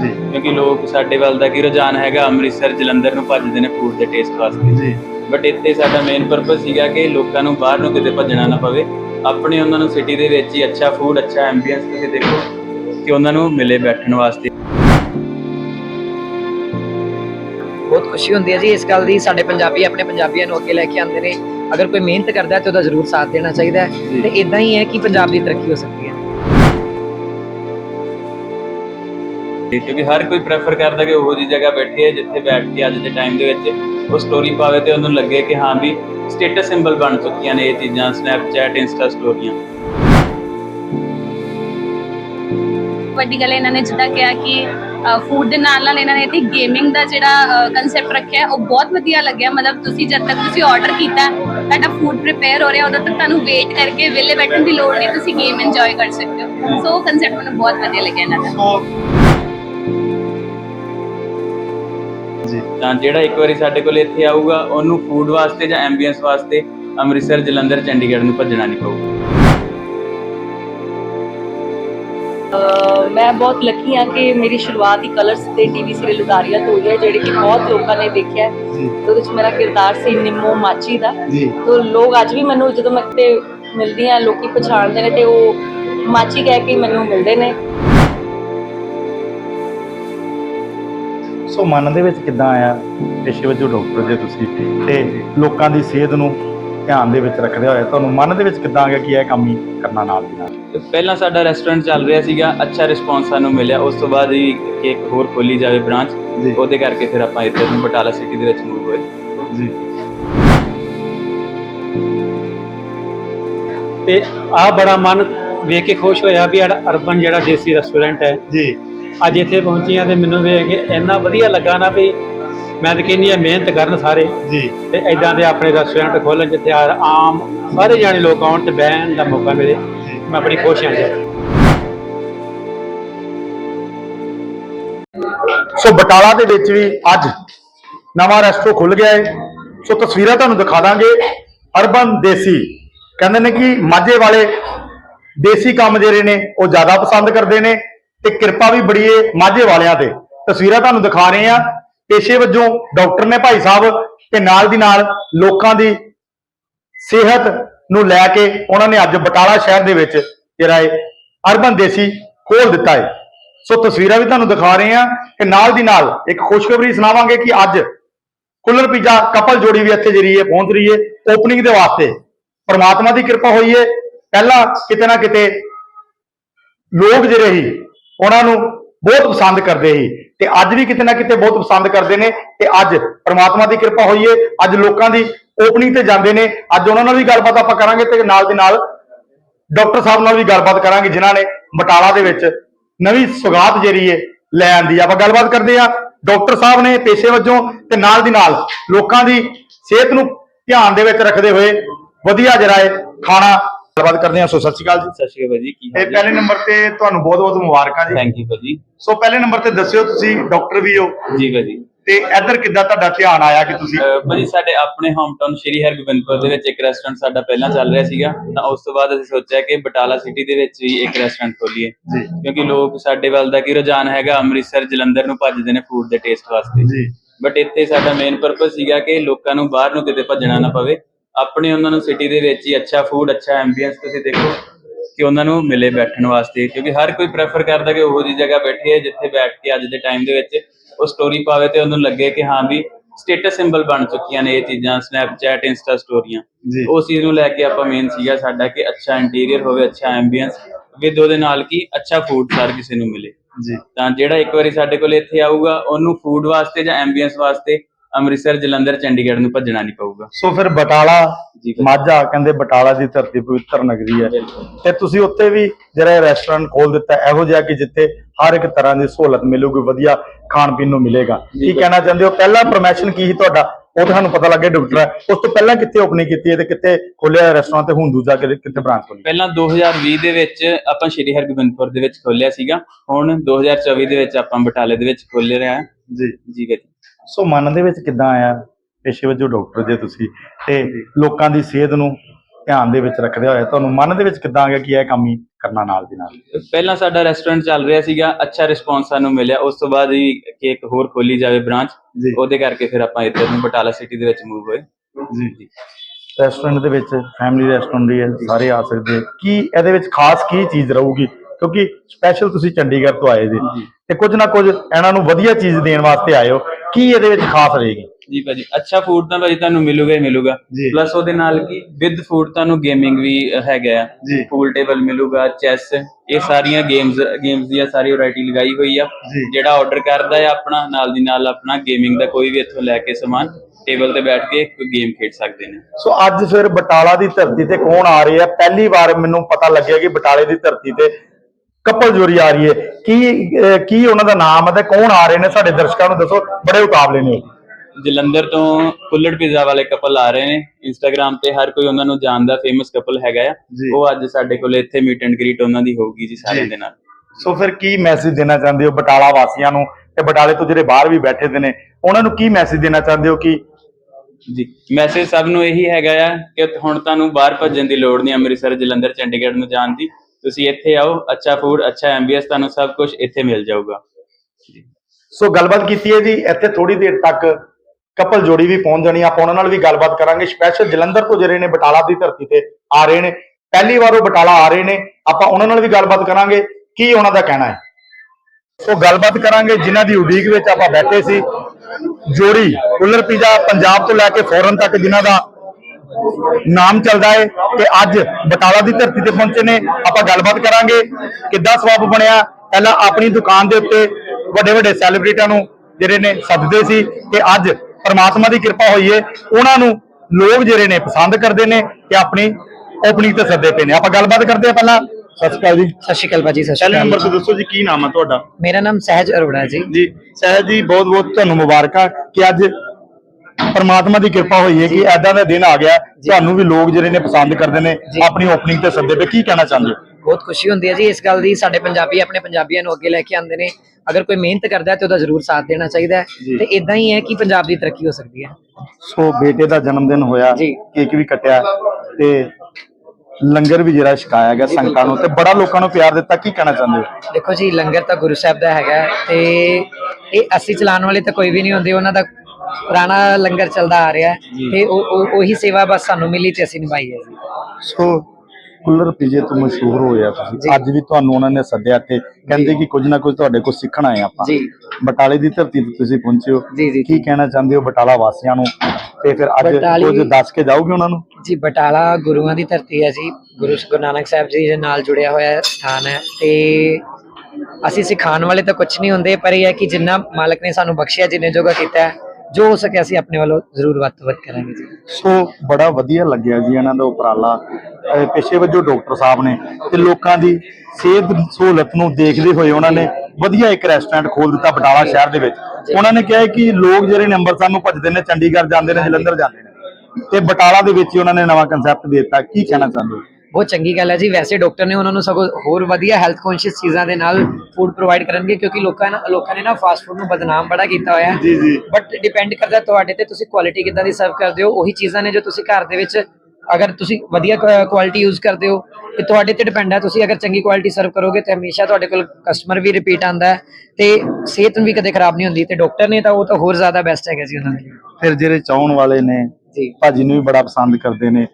ਜੀ। ਕਿਉਂਕਿ ਲੋਕ ਸਾਡੇ ਵੱਲ ਦਾ ਕੀ ਰੁਝਾਨ ਹੈਗਾ ਅੰਮ੍ਰਿਤਸਰ ਜਲੰਧਰ ਨੂੰ ਭੱਜਦੇ ਨੇ ਫੂਡ ਦੇ ਟੇਸਟ ਵਾਸਤੇ। ਜੀ। ਬਟ ਇੱਥੇ ਸਾਡਾ ਮੇਨ ਪਰਪਸ ਸੀਗਾ ਕਿ ਲੋਕਾਂ ਨੂੰ ਬਾਹਰ ਨੂੰ ਕਿਤੇ ਭੱਜਣਾ ਨਾ ਪਵੇ। ਆਪਣੇ ਉਹਨਾਂ ਨੂੰ ਸਿਟੀ ਦੇ ਵਿੱਚ ਹੀ ਅੱਛਾ ਫੂਡ ਅੱਛਾ ਐਂਬੀਐਂਸ ਤੁਸੀਂ ਦੇਖੋ ਕਿ ਉਹਨਾਂ ਨੂੰ ਮਿਲੇ ਬੈਠਣ ਵਾਸਤੇ। ਬਹੁਤ ਖੁਸ਼ੀ ਹੁੰਦੀ ਹੈ ਜੀ ਇਸ ਗੱਲ ਦੀ। ਸਾਡੇ ਪੰਜਾਬੀ ਆਪਣੇ ਪੰਜਾਬੀਆਂ ਨੂੰ ਅੱਗੇ ਲੈ ਕੇ ਆਉਂਦੇ ਨੇ। ਅਗਰ ਕੋਈ ਮਿਹਨਤ ਕਰਦਾ ਹੈ ਤਾਂ ਉਹਦਾ ਜ਼ਰੂਰ ਸਾਥ ਦੇਣਾ ਚਾਹੀਦਾ ਹੈ। ਤੇ ਇਦਾਂ ਹੀ ਹੈ ਕਿ ਪੰਜਾਬ ਦੀ ਤਰੱਕੀ ਹੋ ਸਕਦੀ ਹੈ। ਕਿਉਂਕਿ ਹਰ ਕੋਈ ਪ੍ਰੈਫਰ ਕਰਦਾ ਕਿ ਉਹੋ ਜੀ ਜਗ੍ਹਾ ਬੈਠੇ ਜਿੱਥੇ ਬੈਠ ਕੇ ਅੱਜ ਦੇ ਟਾਈਮ ਦੇ ਵਿੱਚ ਉਹ ਸਟੋਰੀ ਪਾਵੇ ਤੇ ਉਹਨੂੰ ਲੱਗੇ ਕਿ ਹਾਂ ਵੀ ਸਟੇਟਸ ਸਿੰਬਲ ਬਣ ਚੁੱਕੀਆਂ ਨੇ ਇਹ ਚੀਜ਼ਾਂ ਸਨੈਪਚੈਟ ਇੰਸਟਾ ਸਟੋਰੀਆਂ ਵੱਡੀ ਗੱਲ ਇਹਨਾਂ ਨੇ ਜਿੱਦਾਂ ਕਿਹਾ ਕਿ ਫੂਡ ਦੇ ਨਾਲ ਨਾਲ ਇਹਨਾਂ ਨੇ ਇੱਥੇ ਗੇਮਿੰਗ ਦਾ ਜਿਹੜਾ ਕਨਸੈਪਟ ਰੱਖਿਆ ਉਹ ਬਹੁਤ ਵਧੀਆ ਲੱਗਿਆ। ਮਤਲਬ ਤੁਸੀਂ ਜਦ ਤੱਕ ਤੁਸੀਂ ਆਰਡਰ ਕੀਤਾ ਤੁਹਾਡਾ ਫੂਡ ਪ੍ਰਿਪੇਅਰ ਹੋ ਰਿਹਾ ਉਦੋਂ ਤੱਕ ਤੁਹਾਨੂੰ ਵੇਟ ਕਰਕੇ ਵਿਲੇ ਬੈਠਣ ਦੀ ਲੋੜ ਨਹੀਂ ਤੁਸੀਂ ਗੇਮ ਇੰਜੋਏ ਕਰ ਸਕਦੇ ਹੋ। ਸੋ ਉਹ ਕਨਸੈਪਟ ਮੈਨੂੰ ਬਹੁਤ ਵਧੀਆ ਲੱਗਿਆ ਇਹਨਾਂ ਦਾ। ਤਾਂ ਜਿਹੜਾ ਇੱਕ ਵਾਰੀ ਸਾਡੇ ਕੋਲ ਇੱਥੇ ਆਊਗਾ ਉਹਨੂੰ ਫੂਡ ਵਾਸਤੇ ਜਾਂ ਐਂਬੀਐਂਸ ਵਾਸਤੇ ਅੰਮ੍ਰਿਤਸਰ ਜਲੰਧਰ ਚੰਡੀਗੜ੍ਹ ਨੂੰ ਭੱਜਣਾ ਨਹੀਂ ਪਊਗਾ ਮੈਂ ਬਹੁਤ ਲੱਕੀ ਹਾਂ ਕਿ ਮੇਰੀ ਸ਼ੁਰੂਆਤ ਹੀ ਕਲਰਸ ਤੇ ਟੀਵੀ ਸੀਰੀਅਲ ਉਦਾਰੀਆ ਤੋਂ ਹੋਈ ਹੈ ਜਿਹੜੇ ਕਿ ਬਹੁਤ ਲੋਕਾਂ ਨੇ ਦੇਖਿਆ ਹੈ। ਉਹਦੇ ਵਿੱਚ ਮੇਰਾ ਕਿਰਦਾਰ ਸੀ ਨਿੰਮੋ ਮਾਚੀ ਦਾ। ਤੋਂ ਲੋਕ ਅੱਜ ਵੀ ਮੈਨੂੰ ਜਦੋਂ ਮੈਂ ਕਿਤੇ ਮਿਲਦੀ ਹਾਂ ਲੋਕੀ ਪਛਾਣਦੇ ਨੇ ਤੇ ਉਹ ਮਾਚੀ ਕਹਿ ਕੇ ਮੈਨੂੰ ਮਿਲਦੇ ਨੇ। ਸੋ ਮਨ ਦੇ ਵਿੱਚ ਕਿੱਦਾਂ ਆਇਆ ਪੇਸ਼ੇ ਵਜੋਂ ਡਾਕਟਰ ਜੇ ਤੁਸੀਂ ਤੇ ਲੋਕਾਂ ਦੀ ਸਿਹਤ ਨੂੰ ਧਿਆਨ ਦੇ ਵਿੱਚ ਰੱਖਦੇ ਹੋਏ ਤੁਹਾਨੂੰ ਮਨ ਦੇ ਵਿੱਚ ਕਿੱਦਾਂ ਆ ਗਿਆ ਕਿ ਇਹ ਕੰਮ ਹੀ ਕਰਨਾ ਨਾਲ ਦੀ ਨਾਲ? ਤੇ ਪਹਿਲਾਂ ਸਾਡਾ ਰੈਸਟੋਰੈਂਟ ਚੱਲ ਰਿਹਾ ਸੀਗਾ ਅੱਛਾ ਰਿਸਪੌਂਸ ਸਾਨੂੰ ਮਿਲਿਆ। ਉਸ ਤੋਂ ਬਾਅਦ ਹੀ ਕਿ ਇੱਕ ਹੋਰ ਖੋਲੀ ਜਾਵੇ ਬ੍ਰਾਂਚ ਉਹਦੇ ਕਰਕੇ ਫਿਰ ਆਪਾਂ ਇੱਧਰ ਨੂੰ ਬਟਾਲਾ ਸਿਟੀ ਦੇ ਵਿੱਚ ਮੂਵ ਹੋਏ। ਜੀ। ਤੇ ਆ ਬੜਾ ਮਨ ਵੇਖ ਕੇ ਖੁਸ਼ ਹੋਇਆ ਵੀ ਅਰਬਨ ਜਿਹੜਾ ਦੇਸੀ ਰੈਸਟੋਰੈਂਟ ਹੈ। ਜੀ। ਅੱਜ ਇੱਥੇ ਪਹੁੰਚੀ ਆ ਤੇ ਮੈਨੂੰ ਵੇਖ ਕੇ ਇੰਨਾ ਵਧੀਆ ਲੱਗਾ ਨਾ ਵੀ ਮੈਂ ਤਾਂ ਕਹਿੰਦੀ ਆ ਮਿਹਨਤ ਕਰਨ ਸਾਰੇ। ਜੀ। ਤੇ ਐਦਾਂ ਦੇ ਆਪਣੇ ਰੈਸਟੋਰੈਂਟ ਖੋਲਣ ਜਿੱਥੇ ਹਰ ਆਮ ਸਾਰੇ ਜਾਣੇ ਲੋਕ ਆਉਣ ਤੇ ਬਹਿਣ ਦਾ ਮੌਕਾ ਮਿਲੇ। ਮੈਂ ਬੜੀ ਖੁਸ਼ ਹਾਂ ਜੀ। ਸੋ ਬਟਾਲਾ ਦੇ ਵਿੱਚ ਵੀ ਅੱਜ ਨਵਾਂ ਰੈਸਟੋ ਖੁੱਲ ਗਿਆ ਹੈ ਸੋ ਤਸਵੀਰਾਂ ਤੁਹਾਨੂੰ ਦਿਖਾ ਦਾਂਗੇ। ਅਰਬਨ ਦੇਸੀ। ਕਹਿੰਦੇ ਨੇ ਕਿ ਮਾਝੇ ਵਾਲੇ ਦੇਸੀ ਕੰਮ ਜਿਹੜੇ ਨੇ ਉਹ ਜ਼ਿਆਦਾ ਪਸੰਦ ਕਰਦੇ ਨੇ। ਤੇ ਕਿਰਪਾ ਵੀ ਬੜੀ ਏ ਮਾਝੇ ਵਾਲਿਆਂ ਤੇ। ਤਸਵੀਰਾਂ ਤੁਹਾਨੂੰ ਦਿਖਾ ਰਹੇ ਆ ਪੇਸ਼ੇ ਵਜੋਂ ਡਾਕਟਰ ਨੇ ਭਾਈ ਸਾਹਿਬ ਤੇ ਨਾਲ ਦੀ ਨਾਲ ਲੋਕਾਂ ਦੀ ਸਿਹਤ ਨੂੰ ਲੈ ਕੇ ਉਹਨਾਂ ਨੇ ਅੱਜ ਬਟਾਲਾ ਸ਼ਹਿਰ ਦੇ ਵਿੱਚ ਜਿਹੜਾ ਇਹ ਅਰਬਨ ਦੇਸੀ ਖੋਲ ਦਿੱਤਾ ਹੈ ਸੋ ਤਸਵੀਰਾਂ ਵੀ ਤੁਹਾਨੂੰ ਦਿਖਾ ਰਹੇ ਹਾਂ ਕਿ ਨਾਲ ਦੀ ਨਾਲ ਇੱਕ ਖੁਸ਼ਖਬਰੀ ਸੁਣਾਵਾਂਗੇ ਕਿ ਅੱਜ ਕੁੱਲਰ ਪੀਜ਼ਾ ਕਪਲ ਜੋੜੀ ਵੀ ਇੱਥੇ ਜਿਹੜੀ ਹੈ ਪਹੁੰਚ ਰਹੀ ਹੈ ਓਪਨਿੰਗ ਦੇ ਵਾਸਤੇ। ਪਰਮਾਤਮਾ ਦੀ ਕਿਰਪਾ ਹੋਈ ਹੈ ਪਹਿਲਾਂ ਕਿਤੇ ਨਾ ਕਿਤੇ ਲੋਕ ਜਿਹੜੇ ਸੀ ਉਹਨਾਂ ਨੂੰ ਬਹੁਤ ਪਸੰਦ ਕਰਦੇ ਸੀ। ਤੇ ਅੱਜ ਵੀ ਕਿਤੇ ਨਾ ਕਿਤੇ ਬਹੁਤ ਪਸੰਦ ਕਰਦੇ ਨੇ ਤੇ ਅੱਜ ਪਰਮਾਤਮਾ ਦੀ ਕਿਰਪਾ ਹੋਈ ਹੈ ਅੱਜ ਲੋਕਾਂ ਦੀ ਓਪਨਿੰਗ ਤੇ ਜਾਂਦੇ ਨੇ। ਅੱਜ ਉਹਨਾਂ ਨਾਲ ਵੀ ਗੱਲਬਾਤ ਆਪਾਂ ਕਰਾਂਗੇ ਤੇ ਨਾਲ ਦੀ ਨਾਲ ਡਾਕਟਰ ਸਾਹਿਬ ਨਾਲ ਵੀ ਗੱਲਬਾਤ ਕਰਾਂਗੇ ਜਿਨ੍ਹਾਂ ਨੇ ਬਟਾਲਾ ਦੇ ਵਿੱਚ ਨਵੀਂ ਸੁਗਾਤ ਜਿਹੜੀ ਹੈ ਲੈ ਆਂਦੀ ਆ। ਆਪਾਂ ਗੱਲਬਾਤ ਕਰਦੇ ਆ ਡਾਕਟਰ ਸਾਹਿਬ ਨੇ ਪੇਸ਼ੇ ਵਜੋਂ ਤੇ ਨਾਲ ਦੀ ਨਾਲ ਲੋਕਾਂ ਦੀ ਸਿਹਤ ਨੂੰ ਧਿਆਨ ਦੇ ਵਿੱਚ ਰੱਖਦੇ ਹੋਏ ਵਧੀਆ ਜਿਹੜਾ ਹੈ ਖਾਣਾ ਗੱਲਬਾਤ ਕਰਦੇ ਆ ਸੋ ਸਤਿ ਸ਼੍ਰੀ ਅਕਾਲ ਜੀ। ਸਤਿ ਸ਼੍ਰੀ ਅਕਾਲ ਭਾਜੀ ਕੀ ਇਹ ਪਹਿਲੇ ਨੰਬਰ ਤੇ ਤੁਹਾਨੂੰ ਬਹੁਤ ਬਹੁਤ ਮੁਬਾਰਕਾਂ ਜੀ। ਥੈਂਕ ਯੂ ਭਾਜੀ। ਸੋ ਪਹਿਲੇ ਨੰਬਰ ਤੇ ਦੱਸਿਓ ਤੁਸੀਂ ਡਾਕਟਰ ਵੀ ਹੋ। ਜੀ ਭਾਜੀ। ਤੇ ਇੱਧਰ ਕਿੱਦਾਂ ਤੁਹਾਡਾ ਧਿਆਨ ਆਇਆ ਕਿ ਤੁਸੀਂ? ਅਹ ਭਾਜੀ ਸਾਡੇ ਆਪਣੇ ਹੋਮਟਾਊਨ ਸ਼੍ਰੀ ਹਰਗੋਬਿੰਦਪੁਰ ਦੇ ਵਿੱਚ ਇੱਕ ਰੈਸਟੋਰੈਂਟ ਸਾਡਾ ਪਹਿਲਾਂ ਚੱਲ ਰਿਹਾ ਸੀਗਾ। ਤਾਂ ਉਸ ਤੋਂ ਬਾਅਦ ਅਸੀਂ ਸੋਚਿਆ ਕਿ ਬਟਾਲਾ ਸਿਟੀ ਦੇ ਵਿੱਚ ਵੀ ਇੱਕ ਰੈਸਟੋਰੈਂਟ ਖੋਲੀਏ। ਜੀ। ਕਿਉਂਕਿ ਲੋਕ ਸਾਡੇ ਵੱਲ ਦਾ ਕੀ ਰੁਝਾਨ ਹੈਗਾ ਅੰਮ੍ਰਿਤਸਰ ਜਲੰਧਰ ਨੂੰ ਭੱਜਦੇ ਨੇ ਫੂਡ ਦੇ ਟੇਸਟ ਵਾਸਤੇ। ਜੀ। ਬਟ ਇੱਥੇ ਸਾਡਾ ਮੇਨ ਪਰਪਸ ਸੀਗਾ ਕਿ ਲੋਕਾਂ ਨੂੰ ਬਾਹਰ ਨੂੰ ਕਿਤੇ ਭੱਜਣਾ ਨਾ ਪਵੇ। ਆਪਣੇ ਉਹਨਾਂ ਨੂੰ ਸਿਟੀ ਦੇ ਵਿੱਚ ਹੀ ਅੱਛਾ ਫੂਡ ਅੱਛਾ ਐਂਬੀਐਂਸ ਤੁਸੀਂ ਦੇਖੋ ਕਿ ਉਹਨਾਂ ਨੂੰ ਮਿਲੇ ਬੈਠਣ ਵਾਸਤੇ ਕਿਉਂਕਿ ਹਰ ਕੋਈ ਪ੍ਰੈਫਰ ਕਰਦਾ ਕਿ ਉਹੋ ਜੀ ਜਗ੍ਹਾ ਬੈਠੇ ਜਿੱਥੇ ਬੈਠ ਕੇ ਅੱਜ ਦੇ ਟਾਈਮ ਦੇ ਵਿੱਚ ਉਹ ਸਟੋਰੀ ਪਾਵੇ ਤੇ ਉਹਨੂੰ ਲੱਗੇ ਕਿ ਹਾਂ ਵੀ ਸਟੇਟਸ ਸਿੰਬਲ ਬਣ ਚੁੱਕੀਆਂ ਨੇ ਇਹ ਚੀਜ਼ਾਂ ਸਨੈਪਚੈਟ ਇੰਸਟਾ ਸਟੋਰੀਆਂ ਉਸ ਚੀਜ਼ ਨੂੰ ਲੈ ਕੇ ਆਪਾਂ ਮੇਨ ਸੀਗਾ ਸਾਡਾ ਕਿ ਅੱਛਾ ਇੰਟੀਰੀਅਰ ਹੋਵੇ ਅੱਛਾ ਐਂਬੀਐਂਸ ਵਿਦ ਉਹਦੇ ਨਾਲ ਕੀ ਅੱਛਾ ਫੂਡ ਸਾਰ ਕਿਸੇ ਨੂੰ ਮਿਲੇ। ਜੀ। ਤਾਂ ਜਿਹੜਾ ਇੱਕ ਵਾਰੀ ਸਾਡੇ ਕੋਲ ਇੱਥੇ ਆਊਗਾ ਉਹਨੂੰ ਫੂਡ ਵਾਸਤੇ ਜਾਂ ਐਂਬੀਐਂਸ ਵਾਸਤੇ ਅੰਮ੍ਰਿਤਸਰ ਜਲੰਧਰ ਚੰਡੀਗੜ੍ਹ ਨੂੰ ਭੱਜਣਾ ਨਹੀਂ ਪਊਗਾ। ਸੋ ਫਿਰ ਬਟਾਲਾ ਜੀ। ਮਾਝਾ ਕਹਿੰਦੇ ਬਟਾਲਾ ਦੀ ਧਰਤੀ ਪਵਿੱਤਰ ਨਗਰੀ ਹੈ। ਬਿਲਕੁਲ। ਤੇ ਤੁਸੀਂ ਉੱਤੇ ਵੀ ਜਿਹੜਾ ਇਹ ਰੈਸਟੋਰੈਂਟ ਖੋਲ ਦਿੱਤਾ ਹੈ, ਇਹੋ ਜਿਹਾ ਕਿ ਜਿੱਥੇ ਹਰ ਇੱਕ ਤਰ੍ਹਾਂ ਦੀ ਸਹੂਲਤ ਮਿਲੂਗੀ ਵਧੀਆ ਖਾਣ ਪੀਣ ਨੂੰ ਮਿਲੇਗਾ। ਜੀ ਕੀ। ਕਹਿਣਾ ਚਾਹੁੰਦੇ ਹੋ? ਪਹਿਲਾ ਪ੍ਰੋਮੋਸ਼ਨ ਕੀ ਸੀ ਤੁਹਾਡਾ? ਉਹ ਤੁਹਾਨੂੰ ਪਤਾ ਲੱਗੇ ਡਾਕਟਰ ਹੈ। ਉਸ ਤੋਂ ਪਹਿਲਾਂ ਕਿੱਥੇ ਓਪਨਿੰਗ ਕੀਤੀ ਹੈ ਤੇ ਕਿੱਥੇ ਖੋਲਿਆ ਰੈਸਟੋਰੈਂਟ ਤੇ ਹੁਣ ਦੂਜਾ ਕਿਤੇ ਕਿੱਥੇ ਬ੍ਰਾਂਚ ਖੋਲੀ ਪਹਿਲਾਂ 2020 ਦੇ ਵਿੱਚ ਆਪਾਂ ਸ਼੍ਰੀ ਹਰਗੋਬਿੰਦਪੁਰ ਦੇ ਵਿੱਚ ਖੋਲਿਆ ਸੀਗਾ। ਹੁਣ 2024 ਦੇ ਵਿੱਚ ਆਪਾਂ ਬਟਾਲੇ ਦੇ ਵਿੱਚ ਖੋਲ ਰਹੇ ਹਾਂ। ਜੀ। ਜੀ ਭਾਜੀ ਸੋ ਮਨ ਦੇ ਵਿੱਚ ਕਿੱਦਾਂ ਆਇਆ ਪੇਸ਼ੇ ਵਜੋਂ ਡਾਕਟਰ ਜੇ ਤੁਸੀਂ ਤੇ ਲੋਕਾਂ ਦੀ ਸਿਹਤ ਨੂੰ ਧਿਆਨ ਦੇ ਵਿੱਚ ਰੱਖਦੇ ਹੋਏ ਤੁਹਾਨੂੰ ਮਨ ਦੇ ਵਿੱਚ ਕਿੱਦਾਂ ਆ ਗਿਆ ਕਿ ਇਹ ਕੰਮ ਹੀ ਕਰਨਾ ਨਾਲ ਦੀ ਨਾਲ? ਪਹਿਲਾਂ ਸਾਡਾ ਰੈਸਟੋਰੈਂਟ ਚੱਲ ਰਿਹਾ ਸੀਗਾ ਅੱਛਾ ਰਿਸਪੌਂਸ ਸਾਨੂੰ ਮਿਲਿਆ। ਉਸ ਤੋਂ ਬਾਅਦ ਹੀ ਕਿ ਇੱਕ ਹੋਰ ਖੋਲੀ ਜਾਵੇ ਬ੍ਰਾਂਚ। ਉਹਦੇ ਕਰਕੇ ਫਿਰ ਆਪਾਂ ਇੱਧਰ ਨੂੰ ਬਟਾਲਾ ਸਿਟੀ ਦੇ ਵਿੱਚ ਮੂਵ ਹੋਏ। ਜੀ। ਰੈਸਟੋਰੈਂਟ ਦੇ ਵਿੱਚ ਫੈਮਿਲੀ ਰੈਸਟੋਰੈਂਟ ਵੀ ਹੈ ਸਾਰੇ ਆ ਸਕਦੇ। ਕੀ ਇਹਦੇ ਵਿੱਚ ਖਾਸ ਕੀ ਚੀਜ਼ ਰਹੂਗੀ? ਕਿਉਂਕਿ ਸਪੈਸ਼ਲ ਤੁਸੀਂ ਚੰਡੀਗੜ੍ਹ ਤੋਂ ਆਏ ਜੀ। ਤੇ ਕੁਝ ਨਾ ਕੁਝ ਇਹਨਾਂ ਨੂੰ ਵਧੀਆ ਚੀਜ਼ ਦੇਣ ਵਾਸਤੇ ਆਏ ਹੋ। ਕੀ ਇਹਦੇ ਵਿੱਚ ਖਾਸ ਰਹੇਗੀ? ਜੀ ਭਾਜੀ ਅੱਛਾ ਫੂਡ ਤਾਂ ਭਾਜੀ ਤੁਹਾਨੂੰ ਮਿਲੂਗਾ ਹੀ ਮਿਲੂਗਾ। ਪਲੱਸ ਉਹਦੇ ਨਾਲ ਕੀ ਵਿਦ ਫੂਡ ਤੁਹਾਨੂੰ ਗੇਮਿੰਗ ਵੀ ਹੈਗਾ ਆ। ਪੂਲ ਟੇਬਲ ਮਿਲੂਗਾ ਚੈਸ ਇਹ ਸਾਰੀਆਂ ਗੇਮਸ ਗੇਮਸ ਦੀ ਸਾਰੀ ਵੈਰਾਈਟੀ ਲਗਾਈ ਹੋਈ ਆ। ਜਿਹੜਾ ਆਰਡਰ ਕਰਦਾ ਹੈ ਆਪਣਾ ਨਾਲ ਦੀ ਨਾਲ ਆਪਣਾ ਗੇਮਿੰਗ ਦਾ ਕੋਈ ਵੀ ਇੱਥੋਂ ਲੈ ਕੇ ਸਮਾਨ ਟੇਬਲ ਤੇ ਬੈਠ ਕੇ ਕੋਈ ਗੇਮ ਖੇਡ ਸਕਦੇ ਨੇ। ਸੋ ਅੱਜ ਫਿਰ ਬਟਾਲਾ ਦੀ ਧਰਤੀ ਤੇ ਕੌਣ ਆ ਰਹੇ? ਆ ਪਹਿਲੀ ਵਾਰ ਮੈਨੂੰ ਪਤਾ ਲੱਗਿਆ ਕਿ ਬਟਾਲੇ ਦੀ ਧਰਤੀ ਤੇ ਕਪਲ ਜੋਰੀ ਆ ਰਹੀ ਹੈ। ਕੀ ਅਹ ਕੀ ਉਹਨਾਂ ਦਾ ਨਾਮ ਹੈ ਤੇ ਕੌਣ ਆ ਰਹੇ ਨੇ? ਸਾਡੇ ਦਰਸ਼ਕਾਂ ਨੂੰ ਦੱਸੋ ਬੜੇ ਉਤਾਵਲੇ ਨੇ ਉਹ। ਜਲੰਧਰ ਤੋਂ ਕੁੱਲੜ ਪੀਜ਼ਾ ਵਾਲੇ ਕਪਲ ਆ ਰਹੇ ਨੇ। ਇੰਸਟਾਗ੍ਰam ਤੇ ਹਰ ਕੋਈ ਉਹਨਾਂ ਨੂੰ ਜਾਣਦਾ ਫੇਮਸ ਕਪਲ ਹੈਗਾ ਆ। ਜੀ। ਉਹ ਅੱਜ ਸਾਡੇ ਕੋਲ ਇੱਥੇ ਮੀਟ ਐਂਡ ਗ੍ਰੀਟ ਉਹਨਾਂ ਦੀ ਹੋਊਗੀ ਜੀ ਸਾਰਿਆਂ ਦੇ ਨਾਲ। ਸੋ ਫਿਰ ਕੀ ਮੈਸੇਜ ਦੇਣਾ ਚਾਹੁੰਦੇ ਹੋ ਬਟਾਲਾ ਵਾਸੀਆਂ ਨੂੰ? ਤੇ ਬਟਾਲੇ ਤੋਂ ਜਿਹੜੇ ਬਾਹਰ ਵੀ ਬੈਠੇ ਦੇ ਨੇ ਉਹਨਾਂ ਨੂੰ ਕੀ ਮੈਸੇਜ ਦੇਣਾ ਚਾਹੁੰਦੇ ਹੋ ਕਿ ਜੀ ਮੈਸੇਜ ਸਭ ਨੂੰ ਇਹੀ ਹੈਗਾ ਆ ਕਿ ਹੁਣ ਤੁਹਾਨੂੰ ਬਾਹਰ ਭੱਜਣ ਦੀ ਲੋੜ ਨਹੀਂ ਅੰਮ੍ਰਿਤਸਰ ਜਲੰਧਰ ਚੰਡੀਗੜ੍ਹ ਨੂੰ ਜਾਣ ਦੀ। ਤੁਸੀਂ ਇੱਥੇ ਆਓ, ਅੱਛਾ ਫੂਡ ਅੱਛਾ ਐਂਬੀਐਸ ਤੁਹਾਨੂੰ ਸਭ ਕੁਝ ਇੱਥੇ ਮਿਲ ਜਾਊਗਾ। ਸੋ ਗੱਲਬਾਤ ਕੀਤੀ ਹੈ ਜੀ, ਇੱਥੇ ਥੋੜੀ ਦੇਰ ਤੱਕ ਕਪਲ ਜੋੜੀ ਵੀ ਪਹੁੰਚ ਜਾਣੀ, ਆਪਾਂ ਉਹਨਾਂ ਨਾਲ ਵੀ ਗੱਲਬਾਤ ਕਰਾਂਗੇ। ਸਪੈਸ਼ਲ ਜਲੰਧਰ ਤੋਂ ਜਿਹੜੇ ਨੇ ਬਟਾਲਾ ਦੀ ਧਰਤੀ ਤੇ ਆ ਰਹੇ ਨੇ, ਪਹਿਲੀ ਵਾਰ ਉਹ ਬਟਾਲਾ ਆ ਰਹੇ ਨੇ, ਆਪਾਂ ਉਹਨਾਂ ਨਾਲ ਵੀ ਗੱਲਬਾਤ ਕਰਾਂਗੇ, ਕੀ ਉਹਨਾਂ ਦਾ ਕਹਿਣਾ ਹੈ। ਸੋ ਗੱਲਬਾਤ ਕਰਾਂਗੇ ਜਿਨ੍ਹਾਂ ਦੀ ਉਡੀਕ ਵਿੱਚ ਆਪਾਂ ਬੈਠੇ ਸੀ। ਜੋੜੀ, ਕੁੱਲਰ ਪੀਜ਼ਾ ਪੰਜਾਬ ਤੋਂ ਲੈ ਕੇ ਫੋਰਨ ਤੱਕ ਜਿਨ੍ਹਾਂ ਦਾ ਨਾਮ ਚੱਲਦਾ ਹੈ ਕਿ ਅੱਜ ਬਟਾਲਾ ਦੀ ਧਰਤੀ ਤੇ ਪਹੁੰਚੇ ਨੇ। ਆਪਾਂ ਗੱਲਬਾਤ ਕਰਾਂਗੇ ਕਿੱਦਾਂ ਸਵਾਬ ਬਣਿਆ। ਪਹਿਲਾਂ ਆਪਣੀ ਦੁਕਾਨ ਦੇ ਉੱਤੇ ਵੱਡੇ ਵੱਡੇ ਸੈਲੀਬ੍ਰਿਟੀਆਂ ਨੂੰ ਜਿਹੜੇ ਨੇ ਸੱਦਦੇ ਸੀ ਕਿ ਅੱਜ ਪਰਮਾਤਮਾ ਦੀ ਕਿਰਪਾ ਹੋਈ ਹੈ ਉਹਨਾਂ ਨੂੰ ਲੋਕ ਜਿਹੜੇ ਨੇ ਪਸੰਦ ਕਰਦੇ ਨੇ ਕਿ ਆਪਣੀ ਓਪਨਿੰਗ ਤੇ ਸੱਦੇ ਪਏ ਨੇ। ਆਪਾਂ ਗੱਲਬਾਤ ਕਰਦੇ ਹਾਂ ਪਹਿਲਾਂ। ਸਤਿ ਸ਼੍ਰੀ ਅਕਾਲ ਜੀ। ਸਤਿ ਸ਼੍ਰੀ ਅਕਾਲ ਭਾਜੀ ਸਤਿ ਸ਼੍ਰੀ ਨੰਬਰ ਅਕਾਲ। ਤੇ ਦੱਸੋ ਜੀ ਕੀ ਨਾਮ ਹੈ ਤੁਹਾਡਾ? ਮੇਰਾ ਨਾਮ ਸਹਿਜ ਅਰੋੜਾ ਜੀ। ਜੀ ਸਹਿਜ ਜੀ ਬਹੁਤ ਬਹੁਤ ਤੁਹਾਨੂੰ ਮੁਬਾਰਕਾਂ ਕਿ ਅੱਜ ਪਰਮਾਤਮਾ ਦੀ ਕਿਰਪਾ ਹੋਈ ਹੈ ਕਿ ਐਦਾਂ ਦਾ ਦਿਨ ਆ ਗਿਆ। ਤੁਹਾਨੂੰ ਵੀ ਲੋਕ ਜਿਹੜੇ ਨੇ ਪਸੰਦ ਕਰਦੇ ਨੇ। ਆਪਣੀ ਓਪਨਿੰਗ ਤੇ ਸੱਦੇ ਪਏ। ਕੀ ਕਹਿਣਾ ਚਾਹੁੰਦੇ ਹੋ? ਬਹੁਤ ਖੁਸ਼ੀ ਹੁੰਦੀ ਹੈ ਜੀ ਇਸ ਗੱਲ ਦੀ। ਸਾਡੇ ਪੰਜਾਬੀ ਆਪਣੇ ਪੰਜਾਬੀਆਂ ਨੂੰ ਅੱਗੇ ਲੈ ਕੇ ਆਉਂਦੇ ਨੇ। ਅਗਰ ਕੋਈ ਮਿਹਨਤ ਕਰਦਾ ਤੇ ਉਹਦਾ ਜ਼ਰੂਰ ਸਾਥ ਦੇਣਾ ਚਾਹੀਦਾ ਹੈ। ਤੇ ਇਦਾਂ ਹੀ ਹੈ ਕਿ ਪੰਜਾਬ ਦੀ ਤਰੱਕੀ ਹੋ ਸਕਦੀ ਹੈ। ਸੋ ਬੇਟੇ ਦਾ ਜਨਮ ਦਿਨ ਹੋਇਆ। ਕੇਕ ਵੀ ਕੱਟਿਆ ਤੇ ਲੰਗਰ ਵੀ ਜਿਹੜਾ ਛਕਾਇਆ ਗਿਆ ਸੰਗਤਾਂ ਨੂੰ ਤੇ ਬੜਾ ਲੋਕਾਂ ਨੂੰ ਪਿਆਰ ਦਿੱਤਾ। ਕੀ ਕਹਿਣਾ ਚਾਹੁੰਦੇ ਹੋ? ਦੇਖੋ ਜੀ ਲੰਗਰ ਤਾਂ ਗੁਰੂ ਸਾਹਿਬ ਦਾ ਹੈਗਾ ਤੇ ਇਹ ਅਸੀਂ ਚਲਾਉਣ ਵਾਲੇ ਤਾਂ ਕੋਈ ਵੀ ਨਹੀਂ ਹੁੰਦੇ। ਉਹਨਾਂ ਦਾ ਪੁਰਾਣਾ ਲੰਗਰ ਚੱਲਦਾ ਆ ਰਿਹਾ ਹੈ ਤੇ ਉਹ ਉਹ- ਸੇਵਾ ਬਸ ਸਾਨੂੰ ਮਿਲੀ ਤੇ ਅਸੀਂ ਨਿਭਾਈ ਹੈ ਜੀ। ਸੋ ਕੁੱਲਰ ਪੀਜੇ ਤੋਂ ਮਸ਼ਹੂਰ ਹੋਇਆ ਤੁਸੀਂ। ਅੱਜ ਵੀ ਤੁਹਾਨੂੰ ਉਹਨਾਂ ਨੇ ਸੱਦਿਆ ਤੇ ਕਹਿੰਦੇ ਕਿ ਕੁਝ ਨਾ ਕੁਝ ਤੁਹਾਡੇ ਕੋਲ ਸਿੱਖਣ ਆਏ ਆਪਾਂ। ਜੀ। ਬਟਾਲੇ ਦੀ ਧਰਤੀ ਤੇ ਤੁਸੀਂ ਪਹੁੰਚੇ ਹੋ। ਕੀ ਕਹਿਣਾ ਚਾਹੁੰਦੇ ਹੋ ਬਟਾਲਾ ਵਾਸੀਆਂ ਨੂੰ? ਤੇ ਫਿਰ ਅੱਜ ਕੁਝ ਦੱਸ ਕੇ ਜਾਓਗੇ ਉਹਨਾਂ ਨੂੰ? ਜੀ ਬਟਾਲਾ ਗੁਰੂਆਂ ਦੀ ਧਰਤੀ ਹੈ ਜੀ। ਗੁਰੂ ਗੁਰੂ ਨਾਨਕ ਸਾਹਿਬ ਜੀ ਦੇ ਨਾਲ ਜੁੜਿਆ ਹੋਇਆ ਸਥਾਨ ਹੈ ਤੇ ਅਸੀਂ ਸਿਖਾਉਣ ਵਾਲੇ ਤਾਂ ਕੁਝ ਨਹੀਂ ਹੁੰਦੇ ਪਰ ਇਹ ਹੈ ਕਿ ਜਿੰਨਾ ਮਾਲਕ ਨੇ ਸਾਨੂੰ ਬਖਸ਼ਿਆ ਜਿੰਨੇ ਜੋਗਾ ਕੀਤਾ ਹੈ ਜੋ ਹੋ ਸਕੇ ਅਸੀਂ ਆਪਣੇ ਵੱਲੋਂ ਜ਼ਰੂਰ ਵੱਧ ਤੋਂ ਵੱਧ ਕਰਾਂਗੇ ਜੀ। ਸੋ ਬੜਾ ਵਧੀਆ ਲੱਗਿਆ ਜੀ ਇਹਨਾਂ ਦਾ ਉਪਰਾਲਾ। ਅਹ ਪੇਸ਼ੇ ਵਜੋਂ ਡਾਕਟਰ ਸਾਹਿਬ ਨੇ ਤੇ ਲੋਕਾਂ ਦੀ ਸਿਹਤ ਸਹੂਲਤ ਨੂੰ ਦੇਖਦੇ ਹੋਏ ਉਹਨਾਂ ਨੇ ਵਧੀਆ ਇੱਕ ਰੈਸਟੋਰੈਂਟ ਖੋਲ ਦਿੱਤਾ ਬਟਾਲਾ ਸ਼ਹਿਰ ਦੇ ਵਿੱਚ। ਉਹਨਾਂ ਨੇ ਕਿਹਾ ਹੈ ਕਿ ਲੋਕ ਜਿਹੜੇ ਨੇ ਅੰਮ੍ਰਿਤਸਰ ਨੂੰ ਭੱਜਦੇ ਨੇ ਚੰਡੀਗੜ੍ਹ ਜਾਂਦੇ ਨੇ ਜਲੰਧਰ ਜਾਂਦੇ ਨੇ। ਤੇ ਬਟਾਲਾ ਦੇ ਵਿੱਚ ਹੀ ਉਹਨਾਂ ਨੇ ਨਵਾਂ ਕਨਸੈਪਟ ਦੇ ਦਿੱਤਾ। ਕੀ ਕਹਿਣਾ ਚਾਹੁੰਦੇ ਹੋ? ਬਹੁਤ ਚੰਗੀ ਗੱਲ ਹੈ ਜੀ। ਵੈਸੇ ਡਾਕਟਰ ਨੇ ਉਹਨਾਂ ਨੂੰ ਸਗੋਂ ਹੋਰ ਵਧੀਆ ਹੈਲਥ ਕੌਨਸ਼ੀਅਸ ਚੀਜ਼ਾਂ ਦੇ ਨਾਲ ਫੂਡ ਪ੍ਰੋਵਾਈਡ ਕਰਨਗੇ ਕਿਉਂਕਿ ਲੋਕਾਂ ਨੇ ਲੋਕਾਂ ਨੇ ਨਾ ਫਾਸਟ ਫੂਡ ਨੂੰ ਬਦਨਾਮ ਬੜਾ ਕੀਤਾ ਹੋਇਆ। ਜੀ, ਜੀ। ਬਟ ਡਿਪੈਂਡ ਕਰਦਾ ਤੁਹਾਡੇ ਤੇ ਤੁਸੀਂ ਕੁਆਲਿਟੀ ਕਿੱਦਾਂ ਦੀ ਸਰਵ ਕਰਦੇ ਹੋ। ਉਹੀ ਚੀਜ਼ਾਂ ਨੇ ਜੋ ਤੁਸੀਂ ਘਰ ਦੇ ਵਿੱਚ ਅਗਰ ਤੁਸੀਂ ਵਧੀਆ ਕੁਆਲਿਟੀ ਯੂਜ਼ ਕਰਦੇ ਹੋ ਤੇ ਤੁਹਾਡੇ ਤੇ ਡਿਪੈਂਡ ਹੈ। ਤੁਸੀਂ ਅਗਰ ਚੰਗੀ ਕੁਆਲਿਟੀ ਸਰਵ ਕਰੋਗੇ ਤੇ ਹਮੇਸ਼ਾ ਤੁਹਾਡੇ ਕੋਲ ਕਸਟਮਰ ਵੀ ਰਿਪੀਟ ਆਂਦਾ ਹੈ ਤੇ ਸਿਹਤ ਵੀ ਕਦੇ ਖਰਾਬ ਨਹੀਂ ਹੁੰਦੀ। ਤੇ ਡਾਕਟਰ ਨੇ ਤਾਂ ਉਹ ਤਾਂ ਹੋਰ ਜ਼ਿਆਦਾ ਬੈਸਟ ਹੈਗਾ ਜੀ ਉਹਨਾਂ ਦੇ ਫਿਰ ਜਿਹੜੇ ਚਾਹਣ ਵਾਲੇ ਨੇ ਜੀ। ਭਾਜੀ ਨੂੰ ਵੀ ਬੜਾ ਪਸੰਦ ਕਰਦੇ ਨੇ।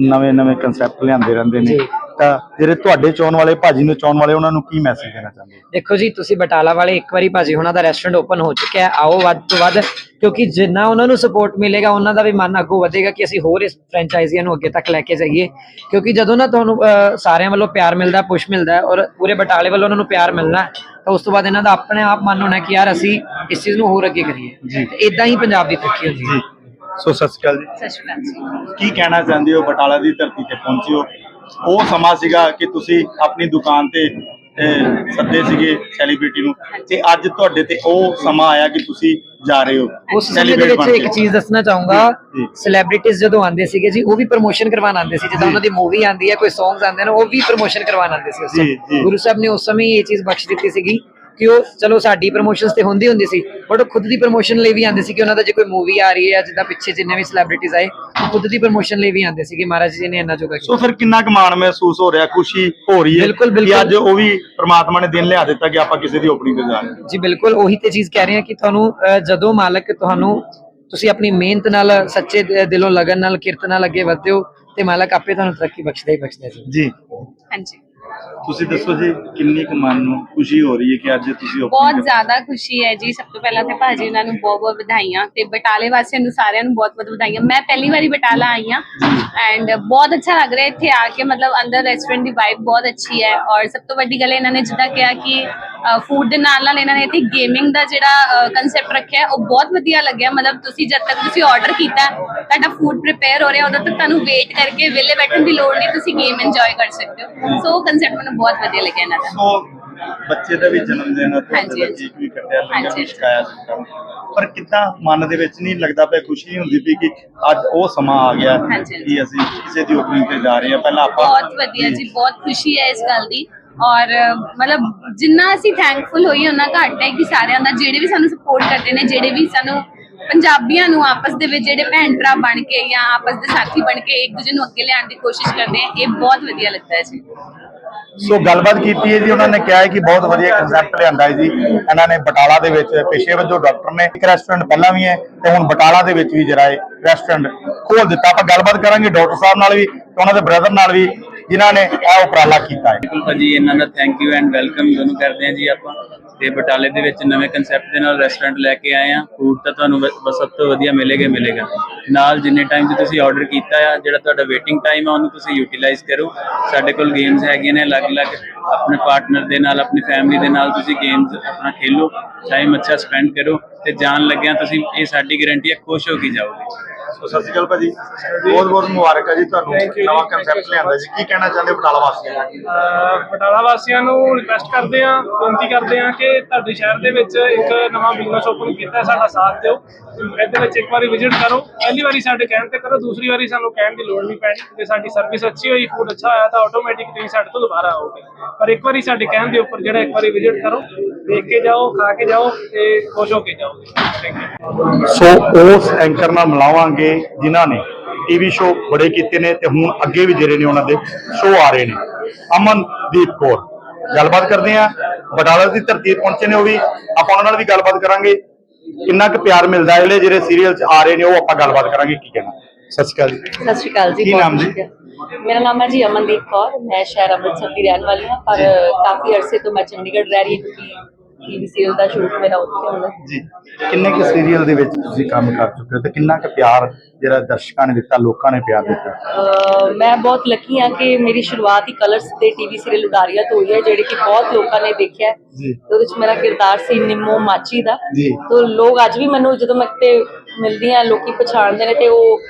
ਨਵੇਂ ਨਵੇਂ ਕਨਸੈਪਟ ਲਿਆਂਦੇ ਰਹਿੰਦੇ ਨੇ। ਜੀ। ਤਾਂ ਜਿਹੜੇ ਤੁਹਾਡੇ ਚਾਹਣ ਵਾਲੇ ਭਾਜੀ ਨੂੰ ਚਾਹਣ ਵਾਲੇ ਉਹਨਾਂ ਨੂੰ ਕੀ ਮੈਸੇਜ ਦੇਣਾ ਚਾਹੁੰਦੇ ਦੇਖੋ ਜੀ ਤੁਸੀਂ ਬਟਾਲਾ ਵਾਲੇ ਇੱਕ ਵਾਰੀ ਭਾਜੀ ਹੁਣਾਂ ਦਾ ਰੈਸਟੋਰੈਂਟ ਓਪਨ ਹੋ ਚੁੱਕਿਆ ਹੈ। ਆਓ ਵੱਧ ਤੋਂ ਵੱਧ ਕਿਉਂਕਿ ਜਿੰਨਾ ਉਹਨਾਂ ਨੂੰ ਸਪੋਰਟ ਮਿਲੇਗਾ ਉਹਨਾਂ ਦਾ ਵੀ ਮਨ ਅੱਗੋਂ ਵਧੇਗਾ ਕਿ ਅਸੀਂ ਹੋਰ ਇਸ ਫਰੈਂਚਾਈਜ਼ੀਆਂ ਨੂੰ ਅੱਗੇ ਤੱਕ ਲੈ ਕੇ ਜਾਈਏ। ਕਿਉਂਕਿ ਜਦੋਂ ਨਾ ਤੁਹਾਨੂੰ ਅਹ, ਸਾਰਿਆਂ ਵੱਲੋਂ ਪਿਆਰ ਮਿਲਦਾ ਪੁਸ਼ ਮਿਲਦਾ ਹੈ ਔਰ ਪੂਰੇ ਬਟਾਲੇ ਵੱਲੋਂ ਉਹਨਾਂ ਨੂੰ ਪਿਆਰ ਮਿਲਣਾ ਹੈ, ਤਾਂ ਉਸ ਤੋਂ ਬਾਅਦ ਇਹਨਾਂ ਦਾ ਆਪਣੇ ਆਪ ਮਨ ਹੋਣਾ ਕਿ ਯਾਰ ਅਸੀਂ ਇਸ ਚੀਜ਼ ਨੂੰ ਹੋਰ ਅੱਗੇ ਕਰੀਏ। ਤੇ ਇਦਾਂ ਹੀ ਪੰਜਾਬ ਦੀ ਤਰੱਕੀ ਹੁੰਦੀ ਹੈ। ਸੋ ਸਤਿ ਸ਼੍ਰੀ ਅਕਾਲ ਜੀ। ਸਤਿ ਸ਼੍ਰੀ ਅਕਾਲ ਜੀ। ਕੀ ਕਹਿਣਾ ਚਾਹੁੰਦੇ ਹੋ ਬਟਾਲਾ ਦੀ ਧਰਤੀ ਤੇ ਪਹੁੰਚੇ ਹੋ? ਉਹ ਸਮਾਂ ਸੀਗਾ ਕਿ ਤੁਸੀਂ ਆਪਣੀ ਦੁਕਾਨ ਤੇ ਅਹ, ਸੱਦੇ ਸੀਗੇ ਸੈਲੀਬ੍ਰਿਟੀ ਨੂੰ। ਤੇ ਅੱਜ ਤੁਹਾਡੇ ਤੇ ਉਹ ਸਮਾਂ ਆਇਆ ਕਿ ਤੁਸੀਂ ਜਾ ਰਹੇ ਹੋ। ਉਸ ਸਮੇਂ ਦੇ celebrate ਵਿੱਚ ਬਣ ਇੱਕ ਕੇ। ਚੀਜ਼ ਦੱਸਣਾ ਚਾਹੂੰਗਾ। ਜੀ। ਸੈਲੀਬ੍ਰਿਟੀਜ਼ ਜਦੋਂ ਆਉਂਦੇ ਸੀਗੇ ਜੀ ਉਹ ਵੀ ਪ੍ਰੋਮੋਸ਼ਨ ਕਰਵਾਉਣ ਆਉਂਦੇ ਸੀ। ਜਦੋਂ ਉਹਨਾਂ ਦੀ ਮੂਵੀ ਆਉਂਦੀ ਹੈ ਕੋਈ ਸੌਂਗਸ ਆਉਂਦੇ ਨੇ ਉਹ ਵੀ ਪ੍ਰੋਮੋਸ਼ਨ ਕਰਵਾਉਣ ਆਉਂਦੇ ਸੀ ਉਸ ਜੀ, ਸਮੇਂ। ਜੀ। ਗੁਰੂ ਸਾਹਿਬ ਨੇ ਉਸ ਸਮੇਂ ਹੀ ਇਹ ਚੀਜ਼ ਬਖਸ਼ ਦਿੱਤੀ ਸੀਗੀ। ਕਿ ਉਹ ਚਲੋ ਸਾਡੀ ਪ੍ਰੋਮੋਸ਼ਨਸ ਤੇ ਹੁੰਦੀ ਹੁੰਦੀ ਸੀ ਬਟ ਉਹ ਖੁਦ ਦੀ ਪ੍ਰੋਮੋਸ਼ਨ ਲਈ ਵੀ ਆਉਂਦੇ ਸੀ ਕਿ ਉਹਨਾਂ ਦਾ ਜੇ ਕੋਈ ਮੂਵੀ ਆ ਰਹੀ ਹੈ ਜਾਂ ਜਿੱਦਾਂ ਪਿੱਛੇ ਜਿੰਨੇ ਵੀ ਸੈਲੀਬ੍ਰਿਟੀਜ਼ ਆਏ ਉਹ ਖੁਦ ਦੀ ਪ੍ਰੋਮੋਸ਼ਨ ਲਈ ਵੀ ਆਉਂਦੇ ਸੀ ਕਿ ਮਹਾਰਾਜ ਜੀ ਨੇ ਇੰਨਾ ਜੋਗਾ ਸੋ ਫਿਰ ਕਿੰਨਾ ਕੁ ਮਾਣ ਮਹਿਸੂਸ ਹੋ ਰਿਹਾ ਖੁਸ਼ੀ ਹੋ ਰਹੀ ਹੈ ਬਿਲਕੁਲ। ਅੱਜ ਉਹ ਵੀ ਪ੍ਰਮਾਤਮਾ ਨੇ ਦਿਨ ਲਿਆ ਦਿੱਤਾ ਕਿ ਆਪਾਂ ਕਿਸੇ ਦੀ ਓਪਨਿੰਗ ਤੇ ਜਾ ਰਹੇ ਹਾਂ ਜੀ ਬਿਲਕੁਲ ਉਹੀ ਤੇ ਚੀਜ਼ ਕਹਿ ਰਹੇ ਹਾਂ ਕਿ ਤੁਹਾਨੂੰ ਜਦੋਂ ਮਾਲਕ ਤੁਹਾਨੂੰ ਤੁਸੀਂ ਆਪਣੀ ਮਿਹਨਤ ਨਾਲ ਸੱਚੇ ਦਿਲੋਂ ਲਗਨ ਨਾਲ ਕਿਰਤ ਨਾਲ ਅੱਗੇ ਵਧਦੇ ਹੋ ਤੇ ਮਾਲਕ ਆਪੇ ਤੁਹਾਨੂੰ ਤਰੱਕੀ ਬਖਸ਼ਦਾ ਹੀ ਬਖਸ਼ਦਾ ਜੀ। ਜੀ। ਹਾਂਜੀ। ਤੁਸੀਂ ਦੱਸੋ ਜੀ ਕਿੰਨੀ ਕੁ ਮਨ ਨੂੰ ਖੁਸ਼ੀ ਹੋ ਰਹੀ ਹੈ ਕਿ ਅੱਜ ਤੁਸੀਂ ਬਹੁਤ ਜ਼ਿਆਦਾ ਖੁਸ਼ੀ ਹੈ ਜੀ। ਸਭ ਤੋਂ ਪਹਿਲਾਂ ਤੇ ਭਾਜੀ ਉਹਨਾਂ ਨੂੰ ਬਹੁਤ ਬਹੁਤ ਵਧਾਈਆਂ ਤੇ ਬਟਾਲੇ ਵਾਸੀਆਂ ਨੂੰ ਸਾਰਿਆਂ ਨੂੰ ਬਹੁਤ ਬਹੁਤ ਵਧਾਈਆਂ। ਮੈਂ ਪਹਿਲੀ ਵਾਰੀ ਬਟਾਲਾ ਆਈ ਹਾਂ ਐਂਡ ਬਹੁਤ ਅੱਛਾ ਲੱਗ ਰਿਹਾ ਇੱਥੇ ਆ ਕੇ। ਮਤਲਬ ਅੰਦਰ ਰੈਸਟੋਰੈਂਟ ਦੀ ਵਾਈਬ ਬਹੁਤ ਅੱਛੀ ਹੈ ਔਰ ਸਭ ਤੋਂ ਵੱਡੀ ਗੱਲ ਇਹਨਾਂ ਨੇ ਜਿੱਦਾਂ ਕਿਹਾ ਕਿ ਫੂਡ ਦੇ ਨਾਲ ਨਾਲ ਇਹਨਾਂ ਨੇ ਇੱਥੇ ਗੇਮਿੰਗ ਦਾ ਜਿਹੜਾ ਕਨਸੈਪਟ ਰੱਖਿਆ ਹੈ, ਉਹ ਬਹੁਤ ਵਧੀਆ ਲੱਗਿਆ। ਮਤਲਬ ਤੁਸੀਂ ਜਦ ਤੱਕ ਤੁਸੀਂ ਆਰਡਰ ਕੀਤਾ ਹੈ, ਤੁਹਾਡਾ ਫੂਡ ਪ੍ਰਿਪੇਅਰ ਹੋ ਰਿਹਾ ਉਦੋਂ ਤੱਕ ਤੁਹਾਨੂੰ ਵੇਟ ਕਰਕੇ ਵਿਲੇ ਬੈਠਣ ਦੀ ਲੋੜ ਨਹੀਂ ਤੁਸੀਂ ਗੇਮ ਇੰਜੋਏ ਕਰ ਸਕਦੇ ਹੋ। ਸੋ ਕਨਸੈਪਟ ਮੈਨੂੰ ਬਹੁਤ ਵਧੀਆ ਲੱਗਿਆ ਇਹਨਾਂ ਦਾ ਸੋ ਬੱਚੇ ਦਾ ਵੀ ਜਨਮ ਦਿਨ ਤੁਹਾਡੇ ਦਾ। ਕੇਕ ਵੀ ਕੱਟਿਆ। ਵੀ ਪਰ ਕਿੱਦਾਂ ਮਨ ਦੇ ਵਿੱਚ ਨਹੀਂ ਲੱਗਦਾ ਪਿਆ ਖੁਸ਼ੀ ਨਹੀਂ ਹੁੰਦੀ ਪਈ ਕਿ ਅੱਜ ਉਹ ਸਮਾਂ ਆ ਗਿਆ। ਕਿ ਅਸੀਂ ਕਿਸੇ ਦੀ ਓਪਨਿੰਗ ਤੇ ਜਾ ਰਹੇ ਹਾਂ ਪਹਿਲਾਂ ਆਪਾਂ ਬਹੁਤ ਵਧੀਆ ਜੀ ਬਹੁਤ ਖੁਸ਼ੀ ਹੈ ਇਸ ਗੱਲ ਦੀ ਔਰ ਮਤਲਬ ਜਿੰਨਾ ਅਸੀਂ ਥੈਂਕਫੁਲ ਹੋਈ ਉਹਨਾਂ ਘੱਟ ਹੈ ਕਿ ਸਾਰਿਆਂ ਦਾ ਜਿਹੜੇ ਵੀ ਸਾਨੂੰ ਸਪੋਰਟ ਕਰਦੇ ਨੇ ਜਿਹੜੇ ਵੀ ਸਾਨੂੰ ਪੰਜਾਬੀਆਂ ਨੂੰ ਆਪਸ ਦੇ ਵਿੱਚ ਜਿਹੜੇ ਭੈਣ ਭਰਾ ਬਣ ਕੇ ਜਾਂ ਆਪਸ ਦੇ ਸਾਥੀ ਬਣ ਕੇ ਇੱਕ ਦੂਜੇ ਨੂੰ ਅੱਗੇ ਲਿਆਉਣ ਦੀ ਕੋਸ਼ਿਸ਼ ਕਰਦੇ ਆ ਇਹ ਬਹੁਤ ਵਧੀਆ ਲੱਗਦਾ ਹੈ ਜੀ ਸੋ ਗੱਲਬਾਤ ਕੀਤੀ ਹੈ ਜੀ, ਉਹਨਾਂ ਨੇ ਕਿਹਾ ਹੈ ਕਿ ਬਹੁਤ ਵਧੀਆ ਕਨਸੈਪਟ ਲਿਆਂਦਾ ਹੈ ਜੀ। ਇਹਨਾਂ ਨੇ ਬਟਾਲਾ ਦੇ ਵਿੱਚ ਪੇਸ਼ੇ ਵਜੋਂ ਡਾਕਟਰ ਨੇ, ਇੱਕ ਰੈਸਟੋਰੈਂਟ ਪਹਿਲਾਂ ਵੀ ਹੈ ਤੇ ਹੁਣ ਬਟਾਲਾ ਦੇ ਵਿੱਚ ਵੀ ਜਿਹੜਾ ਹੈ ਰੈਸਟੋਰੈਂਟ ਖੋਲ ਦਿੱਤਾ। ਆਪਾਂ ਗੱਲਬਾਤ ਕਰਾਂਗੇ ਡਾਕਟਰ ਸਾਹਿਬ ਨਾਲ ਵੀ ਤੇ ਉਹਨਾਂ ਦੇ ਬ੍ਰਦਰ ਨਾਲ ਵੀ। ਜਿਨ੍ਹਾਂ ਨੇ ਇਹ ਉਪਰਾਲਾ ਕੀਤਾ ਹੈ। ਬਿਲਕੁਲ ਭਾਜੀ, ਇਹਨਾਂ ਦਾ ਥੈਂਕ ਯੂ ਐਂਡ ਵੈਲਕਮ ਦੋਨੋਂ ਕਰਦੇ ਹਾਂ ਜੀ ਆਪਾਂ। ਤੇ ਬਟਾਲੇ ਦੇ ਵਿੱਚ ਨਵੇਂ ਕਨਸੈਪਟ ਦੇ ਨਾਲ ਰੈਸਟੋਰੈਂਟ ਲੈ ਕੇ ਆਏ ਆ ਫੂਡ ਤਾਂ ਤੁਹਾਨੂੰ ਬ- ਬਸ ਸਭ ਤੋਂ ਵਧੀਆ ਮਿਲੇਗਾ ਹੀ ਮਿਲੇਗਾ। ਨਾਲ ਜਿੰਨੇ ਟਾਈਮ 'ਚ ਤੁਸੀਂ ਆਰਡਰ ਕੀਤਾ ਆ, ਜਿਹੜਾ ਤੁਹਾਡਾ ਵੇਟਿੰਗ ਟਾਈਮ ਆ, ਉਹਨੂੰ ਤੁਸੀਂ ਯੂਟਿਲਾਈਜ਼ ਕਰੋ। ਸਾਡੇ ਕੋਲ ਗੇਮਸ ਹੈਗੀਆਂ ਨੇ, ਅਲੱਗ-ਅਲੱਗ ਆਪਣੇ ਪਾਰਟਨਰ ਦੇ ਨਾਲ, ਆਪਣੀ ਫੈਮਿਲੀ ਦੇ ਨਾਲ ਤੁਸੀਂ ਗੇਮਸ ਆਪਣਾ ਖੇਲੋ। ਟਾਈਮ ਅੱਛਾ ਸਪੈਂਡ ਕਰੋ। ਤੇ ਜਾਣ ਲੱਗਿਆਂ ਤੁਸੀਂ ਇਹ ਸਾਡੀ ਗਾਰੰਟੀ ਹੈ ਖੁਸ਼ ਹੋ ਕੇ ਜਾਓਗੇ। ਸੋ ਸਤਿ ਸ਼੍ਰੀ ਅਕਾਲ ਭਾਜੀ। ਬਹੁਤ ਬਹੁਤ ਮੁਬਾਰਕਾਂ ਜੀ ਤੁਹਾਨੂੰ। ਨਵਾਂ ਕਨਸੈਪਟ ਲਿਆਂਦਾ ਜੀ। ਕੀ ਕਹਿਣਾ ਚਾਹੁੰਦੇ ਬਟਾਲਾ ਵਾਸੀਆਂ ਨੂੰ? ਬਟਾਲਾ ਵਾਸੀਆਂ ਨੂੰ ਰਿਕਵੈਸਟ ਕਰਦੇ ਹਾਂ ਬੇਨਤੀ ਕਰਦੇ ਹਾਂ ਕਿ ਤੁਹਾਡੇ ਸ਼ਹਿਰ ਦੇ ਵਿੱਚ ਇੱਕ ਨਵਾਂ ਬਿਜ਼ਨਸ ਓਪਨ ਕੀਤਾ ਸਾਡਾ ਸਾਥ ਦਿਓ। ਇਹਦੇ ਵਿੱਚ ਇੱਕ ਵਾਰੀ ਵਿਜ਼ਿਟ ਕਰੋ। ਪਹਿਲੀ ਵਾਰੀ ਸਾਡੇ ਕਹਿਣ ਤੇ ਕਰੋ ਦੂਸਰੀ ਵਾਰੀ ਸਾਨੂੰ ਕਹਿਣ ਦੀ ਲੋੜ ਨਹੀਂ ਪੈਣੀ ਜੇ ਸਾਡੀ ਸਰਵਿਸ ਅੱਛੀ ਹੋਈ ਫੂਡ ਅੱਛਾ ਆਇਆ ਤਾਂ ਆਟੋਮੈਟਿਕ ਤੁਸੀਂ ਸਾਡੇ ਤੋਂ ਦੁਬਾਰਾ ਆਓਗੇ। ਪਰ ਇੱਕ ਵਾਰੀ ਸਾਡੇ ਕਹਿਣ ਦੇ ਉੱਪਰ ਜਿਹੜਾ ਇੱਕ ਵਾਰੀ ਵਿਜ਼ਿਟ ਕਰੋ ਦੇਖ ਕੇ ਜਾਓ ਖਾ ਕੇ ਜਾਓ ਤੇ ਖੁਸ਼ ਹੋ ਕੇ ਯੂ ਸੋ ਉਸ ਐਂਕਰ ਨਾਲ ਮਿਲਾਵਾਂਗੇ। ਜਿਨ੍ਹਾਂ ਨੇ ਟੀਵੀ ਸ਼ੋਅ ਬੜੇ ਕੀਤੇ ਨੇ ਤੇ ਹੁਣ ਅੱਗੇ ਵੀ ਜਿਹੜੇ ਨੇ ਉਹਨਾਂ ਦੇ ਸ਼ੋਅ ਆ ਰਹੇ ਨੇ। ਅਮਨਦੀਪ ਕੌਰ ਗੱਲਬਾਤ ਕਰਦੇ ਆ ਬਟਾਲਾ ਦੀ ਧਰਤੀ ਪਹੁੰਚੇ ਨੇ ਉਹ ਵੀ। ਆਪਾਂ ਉਹਨਾਂ ਨਾਲ ਵੀ ਗੱਲਬਾਤ ਕਰਾਂਗੇ। ਕਿੰਨਾ ਕੁ ਪਿਆਰ ਮਿਲਦਾ ਹੈ ਜਿਹੜੇ ਜਿਹੜੇ ਸੀਰੀਅਲ 'ਚ ਆ ਰਹੇ ਨੇ ਉਹ ਆਪਾਂ ਗੱਲਬਾਤ ਕਰਾਂਗੇ ਕੀ ਕਹਿਣਾ? ਸਤਿ ਸ਼੍ਰੀ ਅਕਾਲ ਜੀ। ਸਤਿ ਸ਼੍ਰੀ ਅਕਾਲ ਜੀ ਕੀ ਨਾਮ ਜੀ? ਮੇਰਾ ਨਾਮ ਹੈ ਜੀ ਅਮਨਦੀਪ ਕੌਰ। ਮੈਂ ਸ਼ਹਿਰ ਅੰਮ੍ਰਿਤਸਰ ਦੀ ਰਹਿਣ ਵਾਲੀ ਹਾਂ ਪਰ ਕਾਫੀ ਅਰਸੇ ਤੋਂ ਮੈਂ ਚੰਡੀਗੜ੍ਹ ਰਹਿ ਰਹੀ ਹਾਂ ਕਿਉਂਕਿ ਟੀਵੀ ਸੀਰੀਅਲ ਦਾ ਸ਼ੂਟ ਮੇਰਾ ਉੱਥੇ ਹੁੰਦਾ ਜੀ। ਕਿੰਨੇ ਕੁ ਸੀਰੀਅਲ ਦੇ ਵਿੱਚ ਤੁਸੀਂ ਕੰਮ ਕਰ ਚੁੱਕੇ ਹੋ ਤੇ ਕਿੰਨਾ ਕੁ ਪਿਆਰ ਜਿਹੜਾ ਦਰਸ਼ਕਾਂ ਨੇ ਦਿੱਤਾ ਲੋਕਾਂ ਨੇ ਪਿਆਰ ਦਿੱਤਾ? ਮੈਂ ਬਹੁਤ ਲੱਕੀ ਹਾਂ ਕਿ ਮੇਰੀ ਸ਼ੁਰੂਆਤ ਹੀ ਕਲਰਸ ਦੇ ਟੀਵੀ ਸੀਰੀਅਲ ਉਦਾਰੀਆ ਤੋਂ ਹੋਈ ਹੈ ਜਿਹੜੇ ਕਿ ਬਹੁਤ ਲੋਕਾਂ ਨੇ ਦੇਖਿਆ। ਤੇ ਉਹਦੇ ਵਿੱਚ ਮੇਰਾ ਕਿਰਦਾਰ ਸੀ ਨਿੰਮੋ ਮਾਚੀ ਦਾ। ਜੀ। ਤੋਂ ਲੋਕ ਅੱਜ ਵੀ ਮੈਨੂੰ ਜਦੋਂ ਮੈਂ ਕਿਤੇ ਮਿਲਦੀ ਲੋਕੀ ਪਛਾਣਦੇ ਨੇ ਤੇ ਉਹ